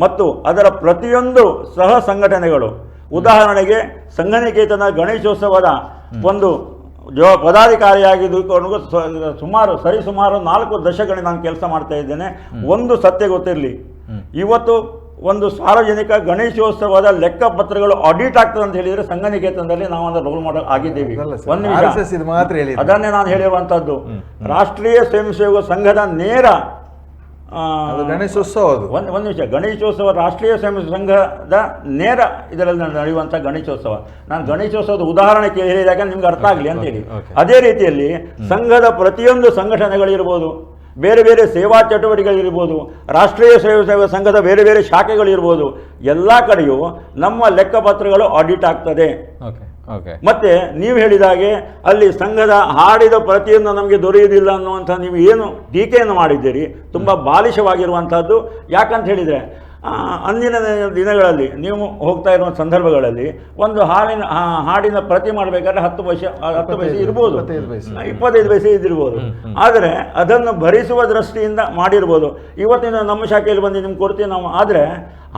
ಮತ್ತು ಅದರ ಪ್ರತಿಯೊಂದು ಸಹ ಸಂಘಟನೆಗಳು. ಉದಾಹರಣೆಗೆ ಸಂಘನಿಕೇತನ ಗಣೇಶೋತ್ಸವದ ಒಂದು ಜೋ ಪದಾಧಿಕಾರಿಯಾಗಿದ್ದುಕೊಂಡು ಸ- ಸುಮಾರು ಸರಿಸುಮಾರು ನಾಲ್ಕು ದಶಕಗಳಿಂದ ನಾನು ಕೆಲಸ ಮಾಡ್ತಾ ಇದ್ದೇನೆ. ಒಂದು ಸತ್ಯ ಗೊತ್ತಿರಲಿ. ಇವತ್ತು ಒಂದು ಸಾರ್ವಜನಿಕ ಗಣೇಶೋತ್ಸವದ ಲೆಕ್ಕಪತ್ರಗಳು ಆಡಿಟ್ ಆಗ್ತದೆ ಅಂತ ಹೇಳಿದ್ರೆ ಸಂಘನಿಕೇತನದಲ್ಲಿ ನಾವು ಒಂದು ರೋಲ್ ಮಾಡಲ್ ಆಗಿದ್ದೀವಿ. ಒಂದು ನಿಮಿಷ. ಅದನ್ನೇ ನಾನು ಹೇಳಿರುವಂತದ್ದು ರಾಷ್ಟ್ರೀಯ ಸ್ವಯಂ ಸೇವಕ ಸಂಘದ ನೇರ ಗಣೇಶೋತ್ಸವ ಅದು. ಒಂದು ಒಂದು ನಿಮಿಷ. ಗಣೇಶೋತ್ಸವ ರಾಷ್ಟ್ರೀಯ ಸ್ವಯಂ ಸಂಘದ ನೇರ ಇದರಲ್ಲಿ ನಡೆಯುವಂಥ ಗಣೇಶೋತ್ಸವ. ನಾನು ಗಣೇಶೋತ್ಸವದ ಉದಾಹರಣೆ ಹೇಳಿದಾಗ ನಿಮ್ಗೆ ಅರ್ಥ ಆಗಲಿ ಅಂತ ಹೇಳಿ. ಅದೇ ರೀತಿಯಲ್ಲಿ ಸಂಘದ ಪ್ರತಿಯೊಂದು ಸಂಘಟನೆಗಳಿರ್ಬೋದು. ಬೇರೆ ಬೇರೆ ಸೇವಾ ಚಟುವಟಿಕೆಗಳಿರ್ಬೋದು ರಾಷ್ಟ್ರೀಯ ಸೇವಾ ಸೇವಾ ಸಂಘದ ಬೇರೆ ಬೇರೆ ಶಾಖೆಗಳಿರ್ಬೋದು ಎಲ್ಲ ಕಡೆಯೂ ನಮ್ಮ ಲೆಕ್ಕಪತ್ರಗಳು ಆಡಿಟ್ ಆಗ್ತದೆ. ಮತ್ತೆ ನೀವು ಹೇಳಿದ ಹಾಗೆ ಅಲ್ಲಿ ಸಂಘದ ಹಾಡಿದ ಪ್ರತಿಯೊಂದು ನಮಗೆ ದೊರೆಯುವುದಿಲ್ಲ ಅನ್ನುವಂಥ ನೀವು ಏನು ಟೀಕೆಯನ್ನು ಮಾಡಿದ್ದೀರಿ ತುಂಬ ಬಾಲಿಶವಾಗಿರುವಂಥದ್ದು. ಯಾಕಂತ ಹೇಳಿದರೆ ಅಂದಿನ ದಿನಗಳಲ್ಲಿ ನೀವು ಹೋಗ್ತಾ ಇರುವ ಸಂದರ್ಭಗಳಲ್ಲಿ ಒಂದು ಹಾಲಿನ ಹಾಡಿನ ಪ್ರತಿ ಮಾಡಬೇಕಾದ್ರೆ ಹತ್ತು ಪೈಸೆ ಹತ್ತು ಪೈಸೆ ಇರ್ಬೋದು. ಇಪ್ಪತ್ತೈದು ಪೈಸೆ. ಇದ್ದಿರ್ಬೋದು ಇಪ್ಪತ್ತೈದು ಪೈಸೆ ಇದಿರ್ಬೋದು ಆದರೆ ಅದನ್ನು ಭರಿಸುವ ದೃಷ್ಟಿಯಿಂದ ಮಾಡಿರ್ಬೋದು. ಇವತ್ತಿನ ನಮ್ಮ ಶಾಖೆಯಲ್ಲಿ ಬಂದು ನಿಮ್ಗೆ ಕೊಡ್ತೀವಿ ನಾವು. ಆದರೆ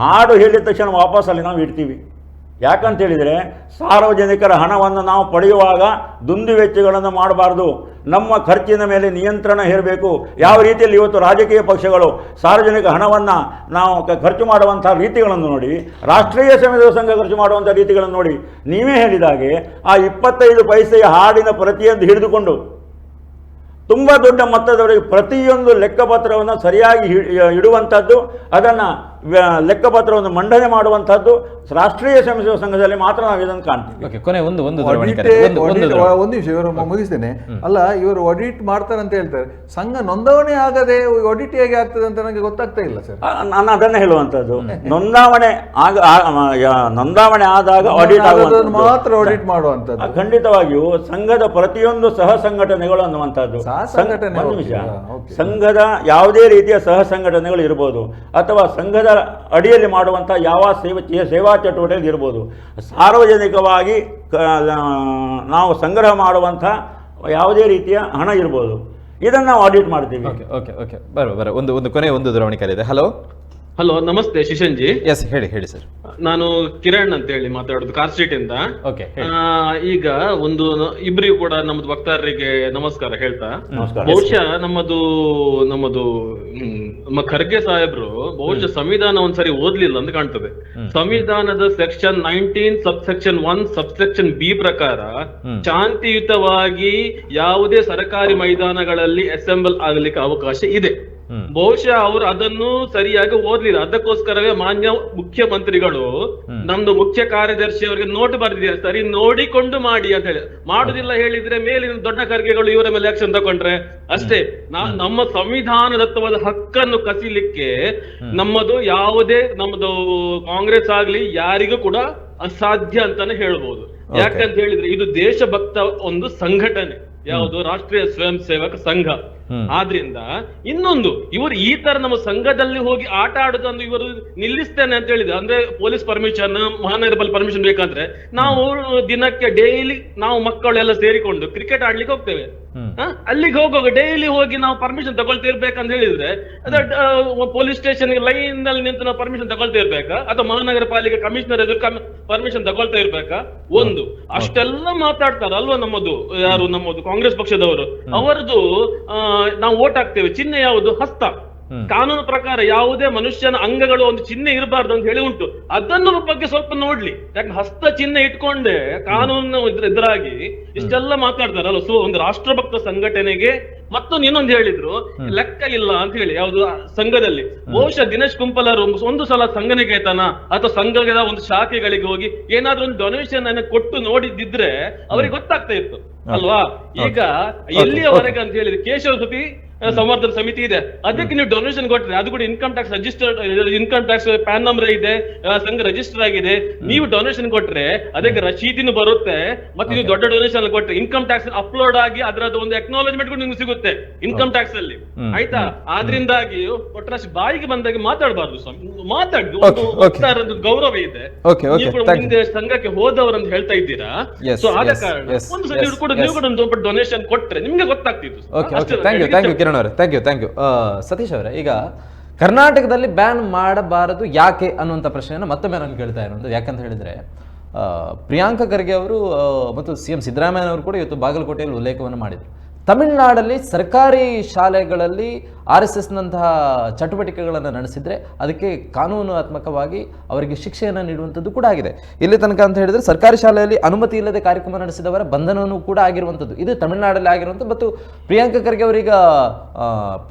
ಹಾಡು ಹೇಳಿದ ತಕ್ಷಣ ವಾಪಸ್ ಅಲ್ಲಿ ನಾವು ಇಡ್ತೀವಿ. ಯಾಕಂತ ಹೇಳಿದರೆ ಸಾರ್ವಜನಿಕರ ಹಣವನ್ನು ನಾವು ಪಡೆಯುವಾಗ ದುಂದು ವೆಚ್ಚಗಳನ್ನು ಮಾಡಬಾರ್ದು. ನಮ್ಮ ಖರ್ಚಿನ ಮೇಲೆ ನಿಯಂತ್ರಣ ಹೇರಬೇಕು. ಯಾವ ರೀತಿಯಲ್ಲಿ ಇವತ್ತು ರಾಜಕೀಯ ಪಕ್ಷಗಳು ಸಾರ್ವಜನಿಕ ಹಣವನ್ನು ನಾವು ಖರ್ಚು ಮಾಡುವಂಥ ರೀತಿಗಳನ್ನು ನೋಡಿ, ರಾಷ್ಟ್ರೀಯ ಸಮಿತಿ ಸಂಘ ಖರ್ಚು ಮಾಡುವಂಥ ರೀತಿಗಳನ್ನು ನೋಡಿ, ನೀವೇ ಹೇಳಿದ ಹಾಗೆ ಆ ಇಪ್ಪತ್ತೈದು ಪೈಸೆಯ ಹಾಡಿನ ಪ್ರತಿಯೊಂದು ಹಿಡಿದುಕೊಂಡು ತುಂಬ ದೊಡ್ಡ ಮೊತ್ತದವರಿಗೆ ಪ್ರತಿಯೊಂದು ಲೆಕ್ಕಪತ್ರವನ್ನು ಸರಿಯಾಗಿ ಇಡುವಂಥದ್ದು ಅದನ್ನು ಲೆಕ್ಕಪತ್ರವನ್ನು ಮಂಡನೆ ಮಾಡುವಂತಹದ್ದು ರಾಷ್ಟ್ರೀಯ ಸೇವಾ ಸಂಘದಲ್ಲಿ ಮಾತ್ರ ನಾವು ಇದನ್ನು ಕಾಣ್ತೀವಿ. ಓಕೆ ಕೊನೆ ಒಂದು ನಿಮಿಷ ಇವರು ಮುಗಿಸ್ತೇನೆ. ಅಲ್ಲ ಇವರು ಆಡಿಟ್ ಮಾಡ್ತಾರೆ ಅಂತ ಹೇಳ್ತಾರೆ. ಸಂಘ ನೋಂದಾವಣೆ ಆಗದೆ ಆಡಿಟ್ ಹೇಗೆ ಆಗ್ತದೆ ಅಂತ ನನಗೆ ಗೊತ್ತಾಗ್ತಾ ಇಲ್ಲ ಸರ್ ನಾನು ಅದನ್ನೇ ಹೇಳುವಂತದ್ದು ನೋಂದಾವಣೆ ಆಗ ನೋಂದಾವಣೆ ಆದಾಗ ಆಡಿಟ್ ಆಗುವಂಥದ್ದು ಮಾತ್ರ ಆಡಿಟ್ ಮಾಡುವಂತದ್ದು ಖಂಡಿತವಾಗಿಯೂ ಸಂಘದ ಪ್ರತಿಯೊಂದು ಸಹ ಸಂಘಟನೆಗಳು ಅನ್ನುವಂಥದ್ದು ಸಂಘಟನೆ. ಸಂಘದ ಯಾವುದೇ ರೀತಿಯ ಸಹ ಸಂಘಟನೆಗಳು ಇರ್ಬೋದು. ಅಥವಾ ಸಂಘದ ಅಡಿಯಲ್ಲಿ ಮಾಡುವಂಥ ಯಾವ ಸೇವೆ ಸೇವಾ ಚಟುವಟಿಕೆಯಲ್ಲಿ ಇರ್ಬೋದು. ಸಾರ್ವಜನಿಕವಾಗಿ ನಾವು ಸಂಗ್ರಹ ಮಾಡುವಂಥ ಯಾವುದೇ ರೀತಿಯ ಹಣ ಇರ್ಬೋದು. ಇದನ್ನು ನಾವು ಆಡಿಟ್ ಮಾಡ್ತೀವಿ. ಓಕೆ ಓಕೆ ಓಕೆ ಬರೋ ಬರೋ ಒಂದು ಒಂದು ಕೊನೆ ಒಂದು ದೂರವಾಣಿ ಇದೆ. ಹಲೋ ಹಲೋ ನಮಸ್ತೆ ಶಿಶನ್ಜಿ. ಎಸ್ ಹೇಳಿ ಹೇಳಿ ಸರ್ ನಾನು ಕಿರಣ್ ಅಂತ ಹೇಳಿ ಮಾತಾಡೋದು ಕಾರ್ ಸ್ಟ್ರೀಟ್ ಇಂದ. ಓಕೆ ಈಗ ಒಂದು ಇಬ್ಬರಿಗೂ ಕೂಡ ನಮ್ದು ವಕ್ತಾರರಿಗೆ ನಮಸ್ಕಾರ ಹೇಳ್ತಾ. ಬಹುಶಃ ನಮ್ಮದು ನಮ್ಮದು ನಮ್ಮ ಖರ್ಗೆ ಸಾಹೇಬ್ರು ಬಹುಶಃ ಸಂವಿಧಾನ ಒಂದ್ಸರಿ ಓದ್ಲಿಲ್ಲ ಅಂತ ಕಾಣ್ತದೆ. ಸಂವಿಧಾನದ section nineteen sub section one sub section B ಪ್ರಕಾರ ಶಾಂತಿಯುತವಾಗಿ ಯಾವುದೇ ಸರ್ಕಾರಿ ಮೈದಾನಗಳಲ್ಲಿ ಅಸೆಂಬಲ್ ಆಗ್ಲಿಕ್ಕೆ ಅವಕಾಶ ಇದೆ. ಬಹುಶಃ ಅವರು ಅದನ್ನು ಸರಿಯಾಗಿ ಓದ್ಲಿಲ್ಲ. ಅದಕ್ಕೋಸ್ಕರವೇ ಮಾನ್ಯ ಮುಖ್ಯಮಂತ್ರಿಗಳು ನಮ್ದು ಮುಖ್ಯ ಕಾರ್ಯದರ್ಶಿ ಅವರಿಗೆ ನೋಟ್ ಬರೆದಿದ್ದಾರೆ ಸರಿ ನೋಡಿಕೊಂಡು ಮಾಡಿ ಅಂತ ಹೇಳಿ. ಮಾಡುದಿಲ್ಲ ಹೇಳಿದ್ರೆ ಮೇಲಿನ ದೊಡ್ಡ ಖರ್ಗೆಗಳು ಇವರ ಮೇಲೆ ಆಕ್ಷನ್ ತಗೊಂಡ್ರೆ ಅಷ್ಟೇ. ನಾ- ನಮ್ಮ ಸಂವಿಧಾನದತ್ತವಾದ ಹಕ್ಕನ್ನು ಕಸಿಲಿಕ್ಕೆ ನಮ್ಮದು ಯಾವುದೇ ನಮ್ಮದು ಕಾಂಗ್ರೆಸ್ ಆಗ್ಲಿ ಯಾರಿಗೂ ಕೂಡ ಅಸಾಧ್ಯ ಅಂತಾನೆ ಹೇಳ್ಬೋದು. ಯಾಕಂತ ಹೇಳಿದ್ರೆ ಇದು ದೇಶಭಕ್ತ ಒಂದು ಸಂಘಟನೆ. ಯಾವುದು? ರಾಷ್ಟ್ರೀಯ ಸ್ವಯಂ ಸೇವಕ ಸಂಘ. ಆದ್ರಿಂದ ಇನ್ನೊಂದು ಇವರು ಈ ತರ ನಮ್ಮ ಸಂಘದಲ್ಲಿ ಹೋಗಿ ಆಟ ಆಡುದಂದು ಇವರು ನಿಲ್ಲಿಸ್ತೇನೆ ಅಂತ ಹೇಳಿದ್ರು. ಅಂದ್ರೆ ಪೊಲೀಸ್ ಪರ್ಮಿಷನ್ ಮಹಾನಗರ ಪರ್ಮಿಷನ್ ಬೇಕಂದ್ರೆ ನಾವು ದಿನಕ್ಕೆ ಡೈಲಿ ನಾವು ಮಕ್ಕಳೆಲ್ಲ ಸೇರಿಕೊಂಡು ಕ್ರಿಕೆಟ್ ಆಡ್ಲಿಕ್ಕೆ ಹೋಗ್ತೇವೆ? ಅಲ್ಲಿಗೆ ಹೋಗುವಾಗ ಡೈಲಿ ಹೋಗಿ ನಾವು ಪರ್ಮಿಷನ್ ತಗೊಳ್ತಾ ಇರ್ಬೇಕಂತ ಹೇಳಿದ್ರೆ ಪೊಲೀಸ್ ಸ್ಟೇಷನ್ ಲೈನ್ನಲ್ಲಿ ನಿಂತು ನಾವು ಪರ್ಮಿಷನ್ ತಗೊಳ್ತಾ ಇರ್ಬೇಕಾ? ಅಥವಾ ಮಹಾನಗರ ಪಾಲಿಕೆ ಕಮಿಷನರ್ ಎದುರು ಪರ್ಮಿಷನ್ ತಗೊಳ್ತಾ ಇರ್ಬೇಕಾ? ಒಂದು. ಅಷ್ಟೆಲ್ಲ ಮಾತಾಡ್ತಾರ ಅಲ್ವಾ ನಮ್ಮದು ಯಾರು ನಮ್ಮದು ಕಾಂಗ್ರೆಸ್ ಪಕ್ಷದವರು. ಅವರದು ಆ, ನಾವು ಓಟ್ ಹಾಕ್ತೇವೆ. ಚಿಹ್ನೆ ಯಾವುದು? ಹಸ್ತ. ಕಾನೂನು ಪ್ರಕಾರ ಯಾವುದೇ ಮನುಷ್ಯನ ಅಂಗಗಳು ಒಂದು ಚಿಹ್ನೆ ಇರಬಾರ್ದು ಅಂತ ಹೇಳಿ ಉಂಟು. ಅದನ್ನು ಬಗ್ಗೆ ಸ್ವಲ್ಪ ನೋಡ್ಲಿ. ಯಾಕೆ ಹಸ್ತ ಚಿಹ್ನೆ ಇಟ್ಕೊಂಡೆ ಕಾನೂನು ಎದುರಾಗಿ ಇಷ್ಟೆಲ್ಲ ಮಾತಾಡ್ತಾರಲ್ಲ. ಸೊ ಒಂದು ರಾಷ್ಟ್ರಭಕ್ತ ಸಂಘಟನೆಗೆ ಮತ್ತೊಂದು ಇನ್ನೊಂದು ಹೇಳಿದ್ರು. ಲೆಕ್ಕ ಇಲ್ಲ ಅಂತ ಹೇಳಿ. ಯಾವ್ದು? ಸಂಘದಲ್ಲಿ. ಬಹುಶಃ ದಿನೇಶ್ ಕುಂಪಲರು ಒಂದು ಸಲ ಸಂಘನಿಕೇತನ ಅಥವಾ ಸಂಘದ ಒಂದು ಶಾಖೆಗಳಿಗೆ ಹೋಗಿ ಏನಾದ್ರೂ ಒಂದು ಡೊನೇಷನ್ ಅನ್ನ ಕೊಟ್ಟು ನೋಡಿದ್ದಿದ್ರೆ ಅವ್ರಿಗೆ ಗೊತ್ತಾಗ್ತಾ ಇತ್ತು. ಅಲ್ವಾ? ಈಗ ಎಲ್ಲಿಯವರೆಗೆ ಅಂತ ಹೇಳಿದ್ರೆ ಕೇಶವ ಸುತಿ ಸಂವರ್ಧನ ಸಮಿತಿ ಇದೆ. ಅದಕ್ಕೆ ನೀವು ಡೊನೇಷನ್ ಕೊಟ್ಟರೆ ಅದು ಕೂಡ income tax registered income tax PAN number ಇದೆ ಸಂಘ ರಿಜಿಸ್ಟರ್ ಆಗಿದೆ. ನೀವು ಡೊನೇಷನ್ ಕೊಟ್ರೆ ಅದಕ್ಕೆ ರಶೀದಿನ ಬರುತ್ತೆ. ಮತ್ತೆ ನೀವು ದೊಡ್ಡ ಡೊನೇಷನ್ ಕೊಟ್ರೆ ಇನ್ಕಮ್ ಟ್ಯಾಕ್ಸ್ ಅಪ್ಲೋಡ್ ಆಗಿ ಅದರದ್ದು ಒಂದು ಎಕ್ನಾಲಜ್ಮೆಂಟ್ ಕೂಡ ನಿಮ್ಗೆ ಸಿಗುತ್ತೆ. ಇನ್ಕಮ್ ಟ್ಯಾಕ್ಸ್ ಅಲ್ಲಿ. ಆಯ್ತಾ? ಆದ್ರಿಂದಾಗಿ ಒಟ್ಟರಾಶಿ ಬಾಯಿಗೆ ಬಂದಾಗ ಮಾತಾಡಬಾರ್ದು ಸ್ವಾಮಿ. ಮಾತಾಡುದು ಒಂದು ಗೌರವ ಇದೆ. ಮುಂದೆ ಸಂಘಕ್ಕೆ ಹೋದವರು ಅಂತ ಹೇಳ್ತಾ ಇದ್ದೀರಾ? ಸೊ ಆದ ಕಾರಣ ಒಂದು ನೀವು ಕೂಡ yes. ನೀವು ಕೂಡ ಒಂದು ಡೊನೇಷನ್ ಕೊಟ್ರೆ ನಿಮ್ಗೆ ಗೊತ್ತಾಗ್ತಿತ್ತು ಓಕೆ ಓಕೆ ಅಷ್ಟೇ thank you thank you Kiran ಅವರೇ. Thank you thank you Satish ಅವರೇ, ಈಗ ಕರ್ನಾಟಕದಲ್ಲಿ ಬ್ಯಾನ್ ಮಾಡಬಾರದು ಯಾಕೆ ಅನ್ನುವಂಥ ಪ್ರಶ್ನೆಯನ್ನು ಮತ್ತೊಮ್ಮೆ ನಾನು ಕೇಳ್ತಾ ಇರೋದು. ಯಾಕಂತ ಹೇಳಿದ್ರೆ ಪ್ರಿಯಾಂಕ ಖರ್ಗೆ ಅವರು ಮತ್ತು ಸಿ ಎಂ ಸಿದ್ದರಾಮಯ್ಯ ಅವರು ಕೂಡ ಇವತ್ತು ಬಾಗಲಕೋಟೆಯಲ್ಲಿ ಉಲ್ಲೇಖವನ್ನು ಮಾಡಿದರು. ತಮಿಳುನಾಡಲ್ಲಿ ಸರ್ಕಾರಿ ಶಾಲೆಗಳಲ್ಲಿ ಆರ್ ಎಸ್ ಎಸ್ನಂತಹ ಚಟುವಟಿಕೆಗಳನ್ನು ನಡೆಸಿದರೆ ಅದಕ್ಕೆ ಕಾನೂನಾತ್ಮಕವಾಗಿ ಅವರಿಗೆ ಶಿಕ್ಷೆಯನ್ನು ನೀಡುವಂಥದ್ದು ಕೂಡ ಆಗಿದೆ. ಇಲ್ಲಿ ತನಕ ಅಂತ ಹೇಳಿದರೆ ಸರ್ಕಾರಿ ಶಾಲೆಯಲ್ಲಿ ಅನುಮತಿ ಇಲ್ಲದೆ ಕಾರ್ಯಕ್ರಮ ನಡೆಸಿದವರ ಬಂಧನವೂ ಕೂಡ ಆಗಿರುವಂಥದ್ದು. ಇದು ತಮಿಳುನಾಡಲ್ಲಿ ಆಗಿರುವಂಥದ್ದು ಮತ್ತು ಪ್ರಿಯಾಂಕಾ ಖರ್ಗೆ ಅವರೀಗ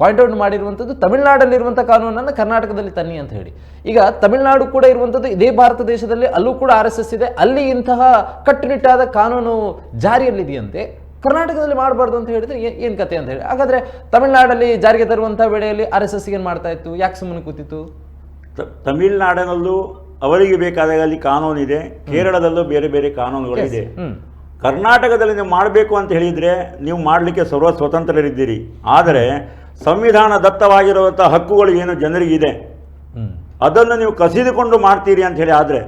ಪಾಯಿಂಟ್ ಔಟ್ ಮಾಡಿರುವಂಥದ್ದು ತಮಿಳುನಾಡಲ್ಲಿರುವಂಥ ಕಾನೂನನ್ನು ಕರ್ನಾಟಕದಲ್ಲಿ ತನ್ನಿ ಅಂತ ಹೇಳಿ. ಈಗ ತಮಿಳುನಾಡು ಕೂಡ ಇರುವಂಥದ್ದು ಇದೇ ಭಾರತ ದೇಶದಲ್ಲಿ ಅಲ್ಲೂ ಕೂಡ ಆರ್ ಎಸ್ ಎಸ್ ಇದೆ. ಅಲ್ಲಿ ಇಂತಹ ಕಟ್ಟುನಿಟ್ಟಾದ ಕಾನೂನು ಜಾರಿಯಲ್ಲಿದೆಯಂತೆ ಕರ್ನಾಟಕದಲ್ಲಿ ಮಾಡಬಾರ್ದು ಅಂತ ಹೇಳಿದ್ರೆ ಏನು ಕತೆ ಅಂತ ಹೇಳಿ. ಹಾಗಾದರೆ ತಮಿಳುನಾಡಲ್ಲಿ ಜಾರಿಗೆ ತರುವಂಥ ವೇಳೆಯಲ್ಲಿ ಆರ್ ಎಸ್ ಎಸ್ ಏನು ಮಾಡ್ತಾ ಇತ್ತು? ಯಾಕೆ ಸುಮ್ಮನೆ ಕೂತಿತ್ತು? ತಮಿಳುನಾಡಿನಲ್ಲೂ ಅವರಿಗೆ ಬೇಕಾದಾಗ ಅಲ್ಲಿ ಕಾನೂನಿದೆ ಕೇರಳದಲ್ಲೂ ಬೇರೆ ಬೇರೆ ಕಾನೂನುಗಳಿದೆ ಕರ್ನಾಟಕದಲ್ಲಿ ನೀವು ಮಾಡಬೇಕು ಅಂತ ಹೇಳಿದರೆ ನೀವು ಮಾಡಲಿಕ್ಕೆ ಸರ್ವ ಸ್ವತಂತ್ರರಿದ್ದೀರಿ. ಆದರೆ ಸಂವಿಧಾನ ದತ್ತವಾಗಿರುವಂಥ ಹಕ್ಕುಗಳು ಏನು ಜನರಿಗಿದೆ ಅದನ್ನು ನೀವು ಕಸಿದುಕೊಂಡು ಮಾಡ್ತೀರಿ ಅಂತ ಹೇಳಿ ಆದರೆ.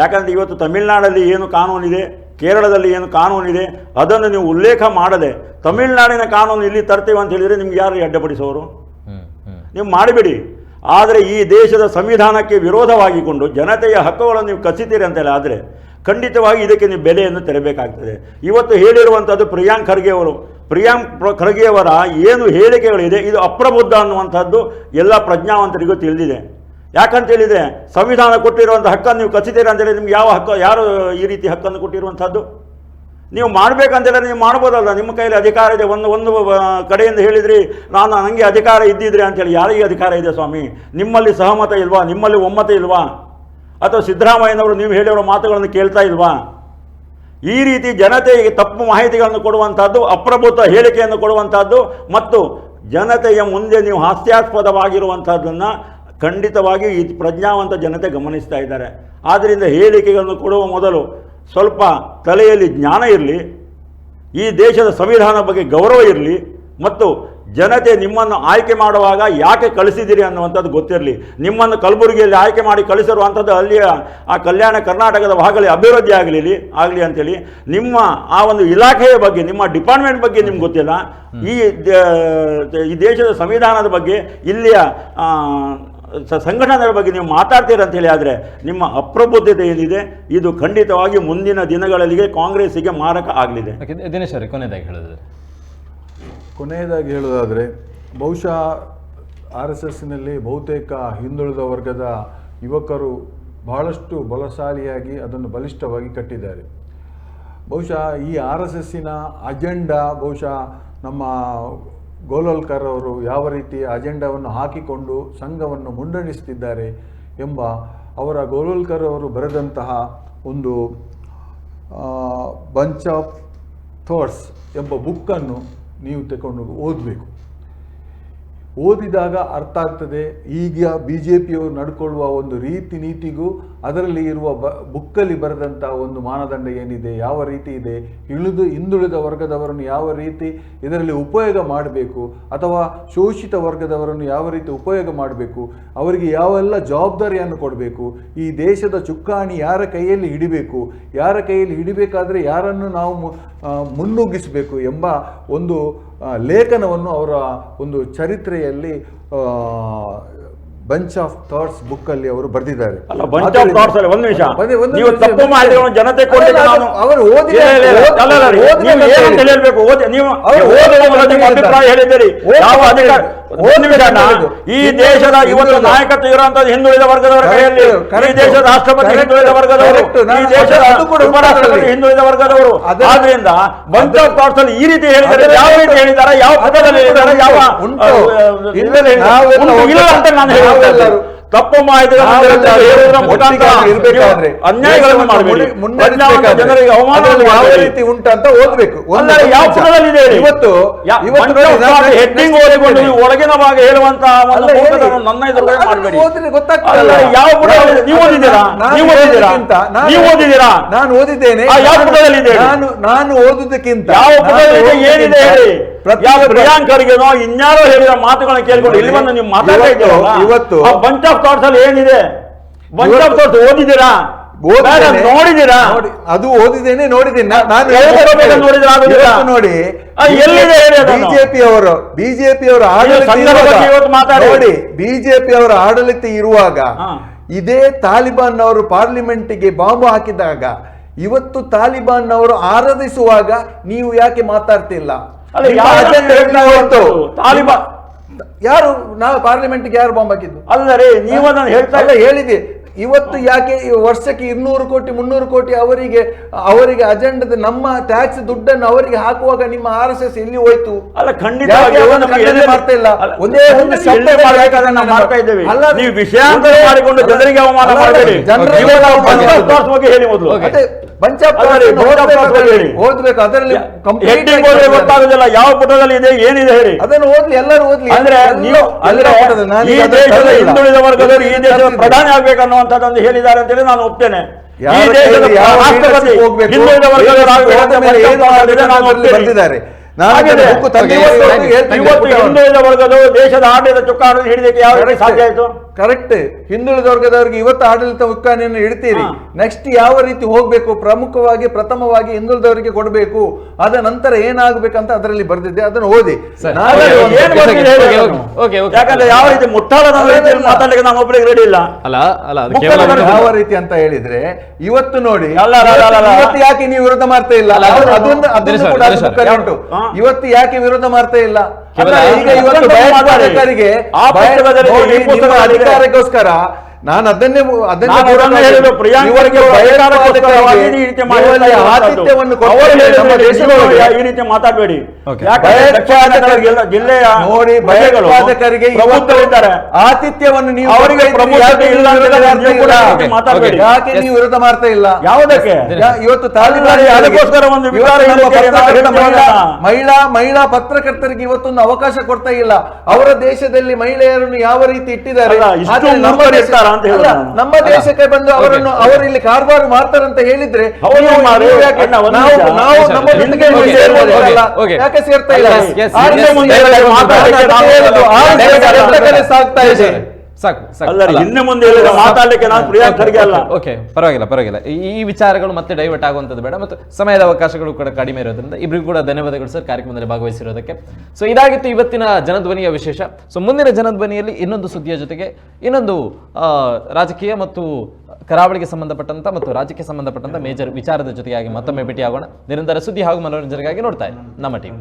ಯಾಕಂದ್ರೆ ಯಾಕಂದರೆ ಇವತ್ತು ತಮಿಳುನಾಡಲ್ಲಿ ಏನು ಕಾನೂನಿದೆ ಕೇರಳದಲ್ಲಿ ಏನು ಕಾನೂನಿದೆ ಅದನ್ನು ನೀವು ಉಲ್ಲೇಖ ಮಾಡದೆ ತಮಿಳುನಾಡಿನ ಕಾನೂನು ಇಲ್ಲಿ ತರ್ತೀವಿ ಅಂತ ಹೇಳಿದರೆ ನಿಮ್ಗೆ ಯಾರು ಅಡ್ಡಪಡಿಸೋರು? ನೀವು ಮಾಡಿಬಿಡಿ. ಆದರೆ ಈ ದೇಶದ ಸಂವಿಧಾನಕ್ಕೆ ವಿರೋಧವಾಗಿಕೊಂಡು ಜನತೆಯ ಹಕ್ಕುಗಳನ್ನು ನೀವು ಕಸಿತೀರಿ ಅಂತೆಲ್ಲ ಆದರೆ ಖಂಡಿತವಾಗಿ ಇದಕ್ಕೆ ನೀವು ಬೆಲೆಯನ್ನು ತೆರಬೇಕಾಗ್ತದೆ. ಇವತ್ತು ಹೇಳಿರುವಂಥದ್ದು ಪ್ರಿಯಾಂಕ್ ಖರ್ಗೆ ಅವರು. ಪ್ರಿಯಾಂಕ್ ಪ್ರ- ಖರ್ಗೆಯವರ ಏನು ಹೇಳಿಕೆಗಳಿದೆ ಇದು ಅಪ್ರಬುದ್ಧ ಅನ್ನುವಂಥದ್ದು ಎಲ್ಲ ಪ್ರಜ್ಞಾವಂತರಿಗೂ ತಿಳಿದಿದೆ. ಯಾಕಂತ ಹೇಳಿದರೆ ಸಂವಿಧಾನ ಕೊಟ್ಟಿರುವಂಥ ಹಕ್ಕನ್ನು ನೀವು ಕಸಿತೀರ ಅಂತೇಳಿ ನಿಮ್ಗೆ ಯಾವ ಹಕ್ಕು, ಯಾರು ಈ ರೀತಿ ಹಕ್ಕನ್ನು ಕೊಟ್ಟಿರುವಂಥದ್ದು? ನೀವು ಮಾಡಬೇಕಂತೆಲ್ಲ ನೀವು ಮಾಡ್ಬೋದಲ್ಲ, ನಿಮ್ಮ ಕೈಯಲ್ಲಿ ಅಧಿಕಾರ ಇದೆ. ಒಂದು ಒಂದು ಕಡೆಯಿಂದ ಹೇಳಿದ್ರಿ, ನಾನು ನನಗೆ ಅಧಿಕಾರ ಇದ್ದಿದ್ರಿ ಅಂತೇಳಿ ಯಾರಿಗೆ ಅಧಿಕಾರ ಇದೆ ಸ್ವಾಮಿ? ನಿಮ್ಮಲ್ಲಿ ಸಹಮತ ಇಲ್ವಾ? ನಿಮ್ಮಲ್ಲಿ ಒಮ್ಮತ ಇಲ್ವಾ? ಅಥವಾ ಸಿದ್ದರಾಮಯ್ಯನವರು ನೀವು ಹೇಳಿರೋ ಮಾತುಗಳನ್ನು ಕೇಳ್ತಾ ಇಲ್ವಾ? ಈ ರೀತಿ ಜನತೆಗೆ ತಪ್ಪು ಮಾಹಿತಿಗಳನ್ನು ಕೊಡುವಂಥದ್ದು ಅಪ್ರಬುದ್ಧ ಹೇಳಿಕೆಯನ್ನು ಕೊಡುವಂಥದ್ದು ಮತ್ತು ಜನತೆಯ ಮುಂದೆ ನೀವು ಹಾಸ್ಯಾಸ್ಪದವಾಗಿರುವಂಥದ್ದನ್ನು ಖಂಡಿತವಾಗಿ ಈ ಪ್ರಜ್ಞಾವಂತ ಜನತೆ ಗಮನಿಸ್ತಾ ಇದ್ದಾರೆ. ಆದ್ದರಿಂದ ಹೇಳಿಕೆಗಳನ್ನು ಕೊಡುವ ಮೊದಲು ಸ್ವಲ್ಪ ತಲೆಯಲ್ಲಿ ಜ್ಞಾನ ಇರಲಿ, ಈ ದೇಶದ ಸಂವಿಧಾನ ಬಗ್ಗೆ ಗೌರವ ಇರಲಿ, ಮತ್ತು ಜನತೆ ನಿಮ್ಮನ್ನು ಆಯ್ಕೆ ಮಾಡುವಾಗ ಯಾಕೆ ಕಳಿಸಿದ್ದೀರಿ ಅನ್ನುವಂಥದ್ದು ಗೊತ್ತಿರಲಿ. ನಿಮ್ಮನ್ನು ಕಲಬುರಗಿಯಲ್ಲಿ ಆಯ್ಕೆ ಮಾಡಿ ಕಳಿಸಿರುವಂಥದ್ದು ಅಲ್ಲಿಯ ಆ ಕಲ್ಯಾಣ ಕರ್ನಾಟಕದ ಭಾಗದಲ್ಲಿ ಅಭಿವೃದ್ಧಿ ಆಗಲಿ ಆಗಲಿ ಅಂತೇಳಿ ನಿಮ್ಮ ಆ ಒಂದು ಇಲಾಖೆಯ ಬಗ್ಗೆ, ನಿಮ್ಮ ಡಿಪಾರ್ಟ್ಮೆಂಟ್ ಬಗ್ಗೆ ನಿಮ್ಗೆ ಗೊತ್ತಿಲ್ಲ. ಈ ಈ ದೇಶದ ಸಂವಿಧಾನದ ಬಗ್ಗೆ ಇಲ್ಲಿಯ ಸಂಘಟನೆಗಳ ಬಗ್ಗೆ ನೀವು ಮಾತಾಡ್ತೀರ ಅಂತೇಳಿ ಆದರೆ ನಿಮ್ಮ ಅಪ್ರಬುದ್ಧತೆ ಏನಿದೆ ಇದು ಖಂಡಿತವಾಗಿ ಮುಂದಿನ ದಿನಗಳಲ್ಲಿ ಕಾಂಗ್ರೆಸ್ಸಿಗೆ ಮಾರಕ ಆಗಲಿದೆ. ದಿನೇಶ್ ಅವರೇ ಕೊನೆಯದಾಗಿ ಹೇಳಿದ್ರೆ ಕೊನೆಯದಾಗಿ ಹೇಳೋದಾದರೆ ಬಹುಶಃ ಆರ್ ಎಸ್ ಎಸ್ನಲ್ಲಿ ಬಹುತೇಕ ಹಿಂದುಳಿದ ವರ್ಗದ ಯುವಕರು ಬಹಳಷ್ಟು ಬಲಶಾಲಿಯಾಗಿ ಅದನ್ನು ಬಲಿಷ್ಠವಾಗಿ ಕಟ್ಟಿದ್ದಾರೆ. ಬಹುಶಃ ಈ ಆರ್ ಎಸ್ ಎಸ್ಸಿನ ಅಜೆಂಡಾ ಬಹುಶಃ ನಮ್ಮ ಗೋಲೋಲ್ಕರ್ ಅವರು ಯಾವ ರೀತಿ ಅಜೆಂಡಾವನ್ನು ಹಾಕಿಕೊಂಡು ಸಂಘವನ್ನು ಮುನ್ನಡೆಸುತ್ತಿದ್ದಾರೆ ಎಂಬ ಅವರ ಗೋಲೋಲ್ಕರ್ ಅವರು ಬರೆದಂತಹ ಒಂದು ಬಂಚ್ ಆಫ್ ಥಾಟ್ಸ್ ಎಂಬ ಬುಕ್ಕನ್ನು ನೀವು ತಗೊಂಡು ಓದಬೇಕು. ಓದಿದಾಗ ಅರ್ಥ ಆಗ್ತದೆ. ಈಗ ಬಿ ಜೆ ಪಿಯವರು ನಡ್ಕೊಳ್ಳುವ ಒಂದು ರೀತಿ ನೀತಿಗೂ ಅದರಲ್ಲಿ ಇರುವ ಬ, ಬುಕ್ಕಲ್ಲಿ ಬರೆದಂಥ ಒಂದು ಮಾನದಂಡ ಏನಿದೆ, ಯಾವ ರೀತಿ ಇದೆ, ಇಳಿದು ಹಿಂದುಳಿದ ವರ್ಗದವರನ್ನು ಯಾವ ರೀತಿ ಇದರಲ್ಲಿ ಉಪಯೋಗ ಮಾಡಬೇಕು, ಅಥವಾ ಶೋಷಿತ ವರ್ಗದವರನ್ನು ಯಾವ ರೀತಿ ಉಪಯೋಗ ಮಾಡಬೇಕು, ಅವರಿಗೆ ಯಾವೆಲ್ಲ ಜವಾಬ್ದಾರಿಯನ್ನು ಕೊಡಬೇಕು, ಈ ದೇಶದ ಚುಕ್ಕಾಣಿ ಯಾರ ಕೈಯಲ್ಲಿ ಹಿಡಿಬೇಕು, ಯಾರ ಕೈಯಲ್ಲಿ ಹಿಡಿಬೇಕಾದರೆ ಯಾರನ್ನು ನಾವು ಮುನ್ನುಗ್ಗಿಸಬೇಕು ಎಂಬ ಒಂದು ಲೇಖನವನ್ನು ಅವರ ಒಂದು ಚರಿತ್ರೆಯಲ್ಲಿ ಬಂಚ್ ಆಫ್ ಥಾಟ್ಸ್ ಅವರು ಬರೆದಿದ್ದಾರೆ. ಅಲ್ಲ ಮಾಹಿತಿಗಳನ್ನು ನಿಮಿಷ. ಜನತೆ ಈ ದೇಶದ ಇವತ್ತು ನಾಯಕತ್ವ ಇರುವಂತದ್ದು ಹಿಂದುಳಿದ ವರ್ಗದವರ ಕೈಯಲ್ಲಿ. ಈ ದೇಶದ ರಾಷ್ಟ್ರಪತಿ ಹಿಂದುಳಿದ ವರ್ಗದವರು. ಈ ದೇಶದ ಕೂಡ ಉಪರಾಷ್ಟ್ರಪತಿ ಹಿಂದುಳಿದ ವರ್ಗದವರು. ಆದ್ರಿಂದ ಬಂಕ್ ಆಫ್ ಥಾಟ್ಸ್ ಅಲ್ಲಿ ಈ ರೀತಿ ಹೇಳಿದ್ದಾರೆ ಯಾವ ರೀತಿ ಹೇಳಿದ್ದಾರೆ ಯಾವ ಪದದಲ್ಲಿ ಹೇಳಿದ್ದಾರೆ ಯಾವ ಇಲ್ಲ ಅಂತ ನಾನು ಹೇಳುತ್ತೇನೆ ತಪ್ಪು ಅನ್ಯಾಯಗಳನ್ನು ಮಾಡಬೇಡಿ. ಜನರಿಗೆ ಅವಮಾನ ಯಾವ ರೀತಿ ಉಂಟು ಅಂತ ಓದ್ಬೇಕು. ಯಾವ ಹೇಳಿ? ಇವತ್ತು ಹೆಡ್ಡಿಂಗ್. ಓದಿಕೊಂಡು ನೀವು ಒಳಗಿನ ಭಾಗ ಹೇಳುವಂತ ಒಂದು ಅಲ್ಲ, ಹೇಳಿ. ನನ್ನ ಮಾಡಬೇಡಿ. ಯಾವ ಪುಟದಲ್ಲಿ ನೀವು ಓದಿದ್ದೀರಾ? ನಾನು ನೀವು ಓದಿದ್ದೀರಾ? ಓದೋದಕ್ಕಿಂತ ನಾನು- ನೀವು ಓದಿದ್ದೀರಾ? ನಾನು ಓದಿದ್ದೇನೆ. ಯಾವ ನಾನು- ಪುಟದಲ್ಲಿ ಇದೆ ಹೇಳಿ? ನಾನು ನಾನು ಓದುದಕ್ಕಿಂತ ಯಾವ ನಾನು ಪುಟದಲ್ಲಿ ಏನಿದೆ ಹೇಳಿ? ಯಾವ ಪ್ರಿಯಾಂಕರಿಗೆ ಇನ್ಯಾರೋ ಹೇಳಿದ ಮಾತುಗಳನ್ನ ಕೇಳ್ಕೊಂಡು ಇಲ್ಲಿ ಬಂದು ನೀವು ಮಾತಾಡ್ತಾ ಇವತ್ತು- ಇದ್ದೀರಲ್ಲ, ಇವತ್ತು- ಆ ಬಂಚ್ ಆಫ್ ಥಾಟ್ಸ್ ಅಲ್ಲಿ ಏನಿದೆ ಬಂಚ್ ಆಫ್ ಥಾಟ್ಸ್ ಓದಿದ್ದೀರಾ ನೋಡಿದೀರಾ ಬೇಡ, ನೋಡಿದ್ದೀರಾ ನೋಡಿ, ಅದು ಓದಿದ್ದೇನೆ ನೋಡಿದ್ದೀನಿ ನಾ- ನಾನು ಯಾವ ಪುಟದಲ್ಲಿ ನೋಡಿದ್ರೆ ಆಗುದಿಲ್ಲ? ಇವತ್ತು ನೋಡಿ ಆ, ಎಲ್ಲಿದೆ ಹೇಳಿ ಅದನ್ನು? ಬಿಜೆಪಿ ಅವರು ಬಿಜೆಪಿ ಅವರು ಆಡಳಿತ ಸಂಘದ ಇರುವಾಗ- ಇವತ್ತು ಮಾತಾಡಿ. ನೋಡಿ ಬಿಜೆಪಿ ಅವರ ಆಡಳಿತ ಇರುವಾಗ ಹಾ. ಇದೇ ತಾಲಿಬಾನ್ ಅವರು ಪಾರ್ಲಿಮೆಂಟ್ಗೆ ಬಾಂಬು ಹಾಕಿದಾಗ ಇವತ್ತು ತಾಲಿಬಾನ್ ಅವರು ಆರಾಧಿಸುವಾಗ ನೀವು ಯಾಕೆ ಮಾತಾಡ್ತಿಲ್ಲ ತಾಲಿಬಾನ್ ಯಾರು ನಾವು ಪಾರ್ಲಿಮೆಂಟ್ಗೆ ಯಾರು ಬಾಂಬ್ ಹಾಕಿದ್ದು? ಅಲ್ಲರೇ ನೀವು ನಾನು ಹೇಳ್ತಾ ಇಲ್ಲ ಹೇಳಿದೆ ಇವತ್ತು ಯಾಕೆ ವರ್ಷಕ್ಕೆ ಇನ್ನೂರು ಕೋಟಿ ಮುನ್ನೂರು ಕೋಟಿ ಅವರಿಗೆ ಅವರಿಗೆ ಅಜೆಂಡದ ನಮ್ಮ ಟ್ಯಾಕ್ಸ್ ದುಡ್ಡನ್ನು ಅವರಿಗೆ ಹಾಕುವಾಗ ನಿಮ್ಮ ಆರ್ ಎಸ್ ಎಸ್ ಎಲ್ಲಿ ಹೋಯ್ತು? ಅಲ್ಲ ಖಂಡಿತ ಮಾಡ್ತಾ ಇಲ್ಲ? ಒಂದೇ ಒಂದು ಮಾಡ್ತಾ ಇದ್ದೇವೆ? ಅಲ್ಲ, ನೀವು ವಿಷಯ ಮಾಡಿಕೊಂಡು ಜನರಿಗೆ ಅವಮಾನ ಮಾಡಬೇಡಿ. ಜನರಿಗೆ ಹೇಳಿ ಮೊದಲು. ಓದ್ಬೇಕು ಅದರಲ್ಲಿ ಗೊತ್ತಾಗುದಿಲ್ಲ ಯಾವ ಪುಟದಲ್ಲಿ ಇದೆ ಏನಿದೆ ಹೇಳಿ. ಅದನ್ನು ಓದ್ಲಿ ಎಲ್ಲರೂ ಓದ್ಲಿ. ಅಂದ್ರೆ ನೀವು ಅಂದ್ರೆ ಈ ದೇಶದ ಹಿಂದುಳಿದ ವರ್ಗದವರು ಈ ದೇಶದ. ಪ್ರಧಾನಿ ಆಗ್ಬೇಕನ್ನುವಂಥದ್ದೊಂದು ಹೇಳಿದ್ದಾರೆ ಅಂತೇಳಿ ನಾನು ಒಪ್ತೇನೆ. ಈ ದೇಶದ ಯಾವ ರಾಷ್ಟ್ರಪತಿ ಹಿಂದುಳಿದ ವರ್ಗದವರು ಆಗ್ಬೇಕು ಅಂತ ಹೋದ ಮೇಲೆ ಏನು ಬಂದಿದೆ, ಮಾಡಬೇಕು ನಾನು ಒಪ್ತೇನೆ. ಇವತ್ತು ಹಿಂದುಳಿದ ವರ್ಗದವರು ದೇಶದ ಆಡಳಿತ ಚುಕ್ಕಾಣಿ ಹಿಡಿದಕ್ಕೆ ಯಾವ ರೀತಿ ಸಾಧ್ಯ ಆಯ್ತು? ಕರೆಕ್ಟ್ ಹಿಂದುಳಿದ ವರ್ಗದವರಿಗೆ ಇವತ್ತು ಆಡಳಿತ ಉಕ್ಕಾಣಿಯನ್ನು ಇಡ್ತೀರಿ. ನೆಕ್ಸ್ಟ್ ಯಾವ ರೀತಿ ಹೋಗ್ಬೇಕು? ಪ್ರಮುಖವಾಗಿ ಪ್ರಥಮವಾಗಿ ಹಿಂದುಳಿದವರಿಗೆ ಕೊಡಬೇಕು. ಅದ ನಂತರ ಏನಾಗಬೇಕಂತ ಅದರಲ್ಲಿ ಬರ್ದಿದೆ ಅದನ್ನು ಓದಿ. ಯಾಕಂದ್ರೆ ಯಾವ ರೀತಿ ಮುಟ್ಟಾಳದ ರೀತಿಯಲ್ಲಿ ಮಾತಾಡ್ಲಿಕ್ಕೆ ಒಬ್ಬರಿಗೆ ರೆಡಿ ಇಲ್ಲ. ಅಲ್ಲ ಯಾವ ರೀತಿ ಅಂತ ಹೇಳಿದ್ರೆ ಇವತ್ತು ನೋಡಿ. ಇವತ್ತು ಯಾಕೆ ನೀವು ವಿರೋಧ ಮಾಡ್ತಾ ಇಲ್ಲ? ಅದೊಂದು ಕೂಡ ಇವತ್ತು ಯಾಕೆ ವಿರೋಧ ಮಾಡ್ತಾ ಇಲ್ಲ? ಅಧಿಕಾರಕ್ಕೋಸ್ಕರ ನಾನು ಅದನ್ನೇ ಅದನ್ನೇ ಪ್ರಿಯಾಂಕರಿಗೆ ಈ ರೀತಿ ಮಾತಾಡಬೇಡಿ. ಜಿಲ್ಲೆಯ ನೋಡಿ ಭಯೋತ್ಪಾದಕರಿಗೆ ಪ್ರಬುದ್ಧರಿದ್ದಾರೆ. ಆತಿಥ್ಯವನ್ನು ನೀವು ಅವರಿಗೆ ಯಾಕೆ ಇಲ್ಲ ಅಂತ ವಿರೋಧ ಕೂಡ ಮಾಡ್ತಾ ಇಲ್ಲ? ಮಾತಾಡಬೇಡಿ. ಯಾಕೆ ನೀವು ವಿರೋಧ ಮಾಡ್ತಾ ಇಲ್ಲ? ಯಾವುದಕ್ಕೆ? ಇವತ್ತು ತಾಲಿಬಾನ್ ಅದಕ್ಕೋಸ್ಕರ ಒಂದು ಮಹಿಳಾ ಮಹಿಳಾ ಪತ್ರಕರ್ತರಿಗೆ ಇವತ್ತೊಂದು ಅವಕಾಶ ಕೊಡ್ತಾ ಇಲ್ಲ. ಅವರ ದೇಶದಲ್ಲಿ ಮಹಿಳೆಯರನ್ನು ಯಾವ ರೀತಿ ಇಟ್ಟಿದ್ದಾರೆ? ನಮ್ಮ ಅಂತ ನಮ್ಮ ದೇಶಕ್ಕೆ ಬಂದು ಅವರನ್ನು ಅವರು ಇಲ್ಲಿ ಕಾರ್ಬಾರು ಅಂತ ಹೇಳಿದ್ರೆ ಯಾಕೆ- ಸೇರ್ತಾ ಇಲ್ಲ? ಸಾಗ್ತಾ ಇದೆ ಸಾಕು. ಹಿಂದೆ ಮುಂದೆ ಮಾತಾಡಲಿಕ್ಕೆ ನಾನು ಖರ್ಗೆ ಅಲ್ಲ. ಓಕೆ ಪರವಾಗಿಲ್ಲ ಪರವಾಗಿಲ್ಲ. ಈ ವಿಚಾರಗಳು ಮತ್ತೆ ಡೈವರ್ಟ್ ಆಗುವಂಥದ್ದು ಬೇಡ ಮತ್ತು ಸಮಯದ ಅವಕಾಶಗಳು ಕೂಡ ಕಡಿಮೆ ಇರೋದ್ರಿಂದ ಇಬ್ಬರಿಗೂ ಕೂಡ ಧನ್ಯವಾದಗಳು ಸರ್ ಕಾರ್ಯಕ್ರಮದಲ್ಲಿ ಭಾಗವಹಿಸಿರೋದಕ್ಕೆ. ಸೊ ಇದಾಗಿತ್ತು ಇವತ್ತಿನ ಜನಧ್ವನಿಯ ವಿಶೇಷ. ಸೊ ಮುಂದಿನ ಜನಧ್ವನಿಯಲ್ಲಿ ಇನ್ನೊಂದು ಸುದ್ದಿಯ ಜೊತೆಗೆ ಇನ್ನೊಂದು ರಾಜಕೀಯ ಮತ್ತು ಕರಾವಳಿಗೆ ಸಂಬಂಧಪಟ್ಟಂತ ಮತ್ತು ರಾಜಕೀಯ ಸಂಬಂಧಪಟ್ಟಂತ ಮೇಜರ್ ವಿಚಾರದ ಜೊತೆಗಾಗಿ ಮತ್ತೊಮ್ಮೆ ಭೇಟಿಯಾಗೋಣ. ನಿರಂತರ ಸುದ್ದಿ ಹಾಗೂ ಮನೋರಂಜನೆಗಾಗಿ ನೋಡ್ತಾ ಇದೆ ನಮ್ಮ ಟೀಮ್